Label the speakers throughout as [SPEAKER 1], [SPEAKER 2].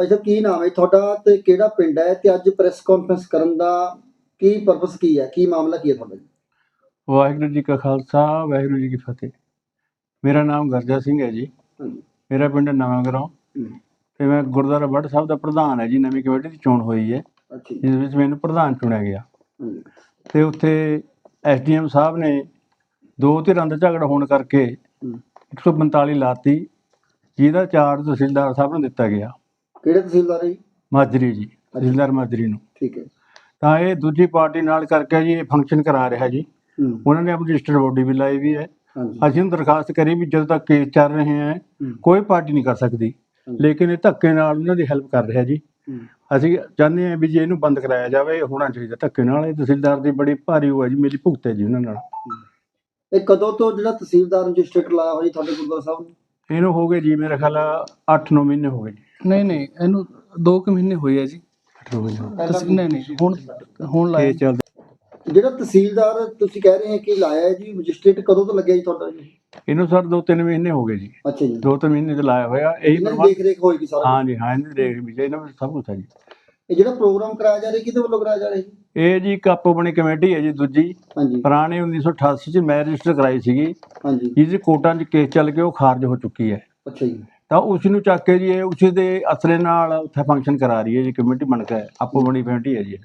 [SPEAKER 1] ਭਾਈ ਸਾਹਿਬ ਕੀ ਨਾਮ ਹੈ? ਤੁਹਾਡਾ ਤੇ ਕਿਹੜਾ ਪਿੰਡ ਹੈ? ਤੇ ਅੱਜ ਪ੍ਰੈਸ ਕਾਨਫਰੰਸ ਕਰਨ ਦਾ ਕੀ ਪਰਪਸ ਕੀ ਹੈ? ਕੀ ਮਾਮਲਾ ਕੀ ਹੈ ਤੁਹਾਡਾ ਜੀ?
[SPEAKER 2] ਵਾਹਿਗੁਰੂ ਜੀ ਕਾ ਖਾਲਸਾ ਵਾਹਿਗੁਰੂ ਜੀ ਕੀ ਫਤਿਹ। ਮੇਰਾ ਨਾਮ ਗਰਜਾ ਸਿੰਘ ਹੈ ਜੀ। ਮੇਰਾ ਪਿੰਡ ਨਵਾਂ ਗਰਾਉਂ
[SPEAKER 1] ਹੂੰ,
[SPEAKER 2] ਤੇ ਮੈਂ ਗੁਰਦੁਆਰਾ ਬੱਟ ਸਾਹਿਬ ਦਾ ਪ੍ਰਧਾਨ ਹੈ ਜੀ ਨਵੀਂ ਕਮੇਟੀ ਦੀ ਚੋਣ ਹੋਈ ਹੈ। ਜਿਸ ਵਿੱਚ ਮੈਨੂੰ ਪ੍ਰਧਾਨ ਚੁਣਿਆ ਗਿਆ। ਤੇ ਉੱਥੇ ਐਸਡੀਐਮ ਸਾਹਿਬ ਨੇ ਦੋ ਧਿਰਾਂ ਦਾ ਝਗੜਾ ਹੋਣ ਕਰਕੇ
[SPEAKER 1] ਹੂੰ।
[SPEAKER 2] 145 ਲਾਤੀ ਜਿਹਦਾ ਚਾਰਜ ਤਹਿਸੀਲਦਾਰ ਸਾਹਿਬ ਨੂੰ ਦਿੱਤਾ ਗਿਆ।
[SPEAKER 1] ਕਿਹੜੇ ਤਹਿਸੀਲਦਾਰ ਹੈ ਜੀ?
[SPEAKER 2] ਮਾਜਰੀ ਜੀ ਤਹਿਸੀਲਦਾਰ ਮਾਜਰੀ ਨੂੰ।
[SPEAKER 1] ਠੀਕ ਹੈ।
[SPEAKER 2] ਤਾਂ ਇਹ ਦੂਜੀ ਪਾਰਟੀ ਨਾਲ ਕਰਕੇ ਜੀ ਇਹ ਫੰਕਸ਼ਨ ਕਰਾ ਰਿਹਾ ਜੀ।
[SPEAKER 1] ਹੂੰ,
[SPEAKER 2] ਉਹਨਾਂ ਨੇ ਆਪਣੀ ਰਜਿਸਟਰਡ ਬੋਡੀ ਵੀ ਲਾਈ ਵੀ ਹੈ।
[SPEAKER 1] ਹਾਂਜੀ।
[SPEAKER 2] ਅਸੀਂ ਉਹਨੂੰ ਦਰਖਾਸਤ ਕਰੀ ਵੀ ਜਦੋਂ ਤੱਕ ਕੇਸ ਚੱਲ ਰਹੇ ਹੈ
[SPEAKER 1] ਹੂੰ,
[SPEAKER 2] ਕੋਈ ਪਾਰਟੀ ਨਹੀਂ ਕਰ ਸਕਦੀ।
[SPEAKER 1] ਹਾਂਜੀ,
[SPEAKER 2] ਲੇਕਿਨ ਇਹ ਧੱਕੇ ਨਾਲ ਉਹਨਾਂ ਦੀ ਹੈਲਪ ਕਰ ਰਿਹਾ ਜੀ।
[SPEAKER 1] ਹੂੰ,
[SPEAKER 2] ਅਸੀਂ ਚਾਹੁੰਦੇ ਹਾਂ ਵੀ ਜੇ ਇਹਨੂੰ ਬੰਦ ਕਰਾਇਆ ਜਾਵੇ ਇਹ ਹੋਣਾ ਚਾਹੀਦਾ ਧੱਕੇ ਨਾਲ। ਇਹ ਤਹਿਸੀਲਦਾਰ ਦੀ ਬੜੀ ਭਾਰੀ ਉਹ ਹੈ ਜੀ ਮੇਰੀ ਭੁਗਤ ਹੈ ਜੀ ਉਹਨਾਂ ਨਾਲ।
[SPEAKER 1] ਇਹ ਕਦੋਂ ਤੋਂ ਜਿਹੜਾ ਤਹਿਸੀਲਦਾਰ ਰਜਿਸਟਰਡ ਲਾਇਆ ਹੋਇਆ ਜੀ ਤੁਹਾਡੇ ਗੁਰਦੁਆਰਾ ਸਾਹਿਬ ਨੇ?
[SPEAKER 2] ਇਹਨੂੰ ਹੋ ਗਏ ਜੀ ਮੇਰੇ ਖਿਆਲ 8-9 ਮਹੀਨੇ ਹੋ ਗਏ ਜੀ।
[SPEAKER 3] ਨਹੀਂ ਨਹੀਂ ਇਹਨੂੰ 2 ਕੁ ਮਹੀਨੇ ਹੋਏ ਆ ਜੀ। ਤੁਸੀਂ ਨਹੀਂ ਨਹੀਂ ਹੁਣ ਹੁਣ ਲਾਇਆ
[SPEAKER 2] ਚੱਲਦਾ।
[SPEAKER 1] ਜਿਹੜਾ ਤਹਿਸੀਲਦਾਰ ਤੁਸੀਂ ਕਹਿ ਰਹੇ ਹੋ ਕਿ ਲਾਇਆ ਹੈ ਜੀ ਰਜਿਸਟਰਡ ਕਦੋਂ ਤੋਂ ਲੱਗਿਆ ਜੀ ਤੁਹਾਡਾ ਜੀ?
[SPEAKER 2] ਇਹਨੂੰ ਸਰ 2-3 ਮਹੀਨੇ ਹੋ ਗਏ ਜੀ।
[SPEAKER 1] ਅੱਛਾ ਜੀ।
[SPEAKER 2] 2-3 ਮਹੀਨੇ ਤੇ ਲਾਇਆ ਹੋਇਆ ਇਹੀ
[SPEAKER 1] ਇਹਨਾਂ ਦੀ
[SPEAKER 2] ਪ੍ਰਬੰਧ
[SPEAKER 1] ਦੇਖ ਰੇਖ ਹੋਏਗੀ ਸਾਰਾ
[SPEAKER 2] ਹਾਂ ਜੀ ਹਾਂ ਇਹਨੇ ਦੇਖ ਵੀ ਇਹਨਾਂ ਵਿੱਚ ਸਭ ਕੁਝ ਹੈ ਜੀ।
[SPEAKER 1] ਇਹ ਜਿਹੜਾ ਪ੍ਰੋਗਰਾਮ ਕਰਾਇਆ ਜਾ ਰਿਹਾ ਕਿਹਦੇ ਵੱਲੋਂ ਕਰਾਇਆ ਜਾ ਰਿਹਾ ਜੀ?
[SPEAKER 2] ਇਹ ਜੀ ਇੱਕ ਆਪੋ ਬਣੀ ਕਮੇਟੀ ਹੈ ਜੀ ਦੂਜੀ।
[SPEAKER 1] ਹਾਂਜੀ।
[SPEAKER 2] ਪੁਰਾਣੇ 1988 ਚ ਮੈਂ ਰਜਿਸਟਰ ਕਰਾਈ ਸੀਗੀ।
[SPEAKER 1] ਹਾਂਜੀ।
[SPEAKER 2] ਜਿਹਦੇ ਕੋਰਟਾਂ 'ਚ ਕੇਸ ਚੱਲ ਕੇ ਉਹ ਖਾਰਜ ਹੋ ਚੁੱਕੀ ਹੈ।
[SPEAKER 1] ਅੱਛਾ ਜੀ।
[SPEAKER 2] ਤਾਂ ਉਸ ਨੂੰ ਚੱਕ ਕੇ ਜੀ ਇਹ ਉਸੇ ਦੇ ਅਸਰੇ ਨਾਲ ਉੱਥੇ ਫੰਕਸ਼ਨ ਕਰਾ ਰਹੀ ਹੈ ਜੀ ਕਮੇਟੀ ਬਣ ਕੇ ਆਪੋ ਬਣੀ ਕਮੇਟੀ ਹੈ ਜੀ।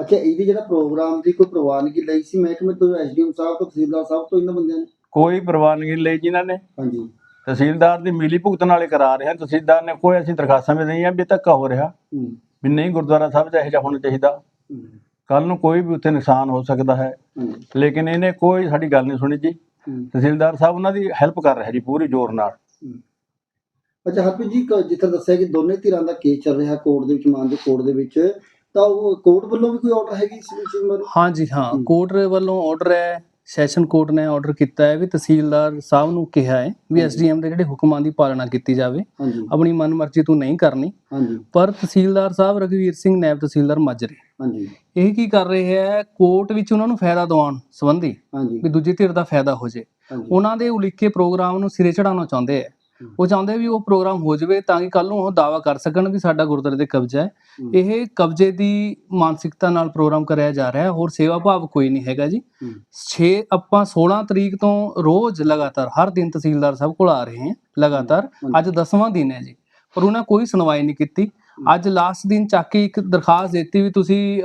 [SPEAKER 1] ਅੱਛਾ ਇਹਦੀ ਜਿਹੜਾ ਪ੍ਰੋਗਰਾਮ ਦੀ ਕੋਈ ਪ੍ਰਵਾਨਗੀ ਲਈ ਸੀ ਮਹਿਕਮੇ ਤੋਂ ਐਸਡੀਐਮ ਸਾਹਿਬ ਤੋਂ ਤਹਿਸੀਲਦਾਰ ਸਾਹਿਬ ਤੋਂ ਇਹਨਾਂ ਬੰਦਿਆਂ ਨੇ?
[SPEAKER 2] ਕੋਈ ਪ੍ਰਵਾਨਗੀ ਲਈ ਜਿਨ੍ਹਾਂ ਨੇ।
[SPEAKER 1] ਹਾਂਜੀ।
[SPEAKER 2] ਤਹਿਸੀਲਦਾਰ ਦੀ ਮਿਲੀ ਭੁਗਤ ਨਾਲੇ ਕਰਾ ਰਹੇ ਹਨ। ਤਹਿਸੀਲਦਾਰ ਨੇ ਕੋਈ ਅਸੀਂ ਦਰਖਾਸਤਾਂ ਵੀ ਨਹੀਂ ਆ ਵੀ ਧੱਕਾ ਹੋ ਰਿਹਾ।
[SPEAKER 1] ਹੂੰ,
[SPEAKER 2] ਵੀ ਨਹੀਂ ਗੁਰਦੁਆਰਾ ਸਾਹਿਬ 'ਚ ਇਹੋ ਜਿਹਾ ਹੋਣਾ ਚਾਹੀਦਾ।
[SPEAKER 1] ਹੂੰ,
[SPEAKER 2] ਕੱਲ ਨੂੰ ਕੋਈ ਵੀ ਉੱਥੇ ਨੁਕਸਾਨ ਹੋ ਸਕਦਾ ਹੈ। ਲੇਕਿਨ ਇਹਨੇ ਕੋਈ ਸਾਡੀ ਗੱਲ ਨਹੀਂ ਸੁਣੀ ਜੀ।
[SPEAKER 1] ਹੂੰ,
[SPEAKER 2] ਤਹਿਸੀਲਦਾਰ ਸਾਹਿਬ ਉਹਨਾਂ ਦੀ ਹੈਲਪ ਕਰ ਰਿਹਾ ਜੀ ਪੂਰੀ ਜ਼ੋਰ ਨਾਲ।
[SPEAKER 1] ਹੂੰ। ਅੱਛਾ ਹਰਪ੍ਰੀਤ ਜੀ ਕ- ਜਿੱਥੇ ਦੱਸਿਆ ਕਿ ਦੋਨੇ ਧਿਰਾਂ ਦਾ ਕੇਸ ਚੱਲ ਰਿਹਾ ਕੋਰਟ ਦੇ ਵਿੱਚ ਮਾਨ ਦੇ ਕੋਰਟ ਦੇ ਵਿੱਚ ਤਾਂ ਉਹ ਕੋਰਟ ਵੱਲੋਂ ਵੀ ਕੋਈ ਆਰਡਰ ਹੈਗੀ ਇਸ ਚੀਜ਼ ਬਾਰੇ
[SPEAKER 3] ਹਾਂਜੀ ਹਾਂ
[SPEAKER 1] ਹੂੰ।
[SPEAKER 3] ਕੋਰਟ ਵੱਲੋਂ ਆਰਡਰ ਹੈ ਸੈਸ਼ਨ ਕੋਰਟ ਨੇ ਆਰਡਰ ਕੀਤਾ ਹੈ ਵੀ ਤਹਿਸੀਲਦਾਰ ਸਾਹਿਬ ਨੂੰ ਕਿਹਾ ਹੈ ਵੀ
[SPEAKER 1] ਹਾਂਜੀ।
[SPEAKER 3] ਐਸਡੀਐਮ ਦੇ ਜਿਹੜੇ ਹੁਕਮਾਂ ਦੀ ਪਾਲਣਾ ਕੀਤੀ ਜਾਵੇ
[SPEAKER 1] ਹਾਂਜੀ।
[SPEAKER 3] ਆਪਣੀ ਮਨਮਰਜ਼ੀ ਤੋਂ ਨਹੀਂ ਕਰਨੀ।
[SPEAKER 1] ਹਾਂਜੀ।
[SPEAKER 3] ਪਰ ਤਹਿਸੀਲਦਾਰ ਸਾਹਿਬ ਰਘਵੀਰ ਸਿੰਘ ਨਾਇਬ ਤਹਿਸੀਲਦਾਰ ਮਾਜਰੀ
[SPEAKER 1] ਹਾਂਜੀ।
[SPEAKER 3] ਇਹ ਕੀ ਕਰ ਰਹੇ ਹੈ ਕੋਰਟ ਵਿੱਚ ਉਹਨਾਂ ਨੂੰ ਫਾਇਦਾ ਦਿਵਾਉਣ ਸੰਬੰਧੀ
[SPEAKER 1] ਹਾਂਜੀ।
[SPEAKER 3] ਵੀ ਦੂਜੀ ਧਿਰ ਦਾ ਫਾਇਦਾ ਹੋ ਜੇ।
[SPEAKER 1] ਹਾਂਜੀ।
[SPEAKER 3] ਉਹਨਾਂ ਦੇ ਉਲੀਕੇ ਪ੍ਰੋਗਰਾਮ ਨੂੰ ਸਿਰੇ ਚੜਾਉਣਾ ਚਾਹੁੰਦੇ ਹੂੰ। ਉਹ ਚਾਹੁੰਦੇ ਵੀ ਉਹ ਪ੍ਰੋਗਰਾਮ ਹੋ ਜਾਵੇ ਤਾਂ ਕਿ ਕੱਲ ਨੂੰ ਉਹ ਦਾਵਾ ਕਰ ਸਕਣ ਵੀ ਸਾਡਾ ਗੁਰਦੁਆਰੇ ਦੇ ਕਬਜ਼ਾ ਹੈ। ਇਹ ਕਬਜ਼ੇ ਦੀ ਮਾਨਸਿਕਤਾ ਨਾਲ ਪ੍ਰੋਗਰਾਮ ਕਰਿਆ ਜਾ ਰਿਹਾ ਹੈ। ਹੋਰ ਸੇਵਾ ਭਾਵ ਕੋਈ ਨਹੀਂ ਹੈਗਾ ਜੀ।
[SPEAKER 1] ਹੂੰ,
[SPEAKER 3] 6 ਆਪਾਂ 16 ਤਰੀਕ ਤੋਂ ਰੋਜ਼ ਲਗਾਤਾਰ ਹਰ ਦਿਨ ਤਹਿਸੀਲਦਾਰ ਸਾਹਿਬ ਕੋਲ ਆ ਰਹੇ ਹਾਂ ਲਗਾਤਾਰ। ਅੱਜ 10ਵਾਂ ਦਿਨ ਹੈ ਜੀ ਪਰ ਉਹਨਾਂ ਕੋਈ ਸੁਣਵਾਈ ਨਹੀਂ ਕੀਤੀ। ਅੱਜ ਲਾਸਟ ਦਿਨ ਚੱਕ ਕੇ ਇੱਕ ਦਰਖਾਸਤ ਦਿੱਤੀ ਵੀ ਤੁਸੀਂ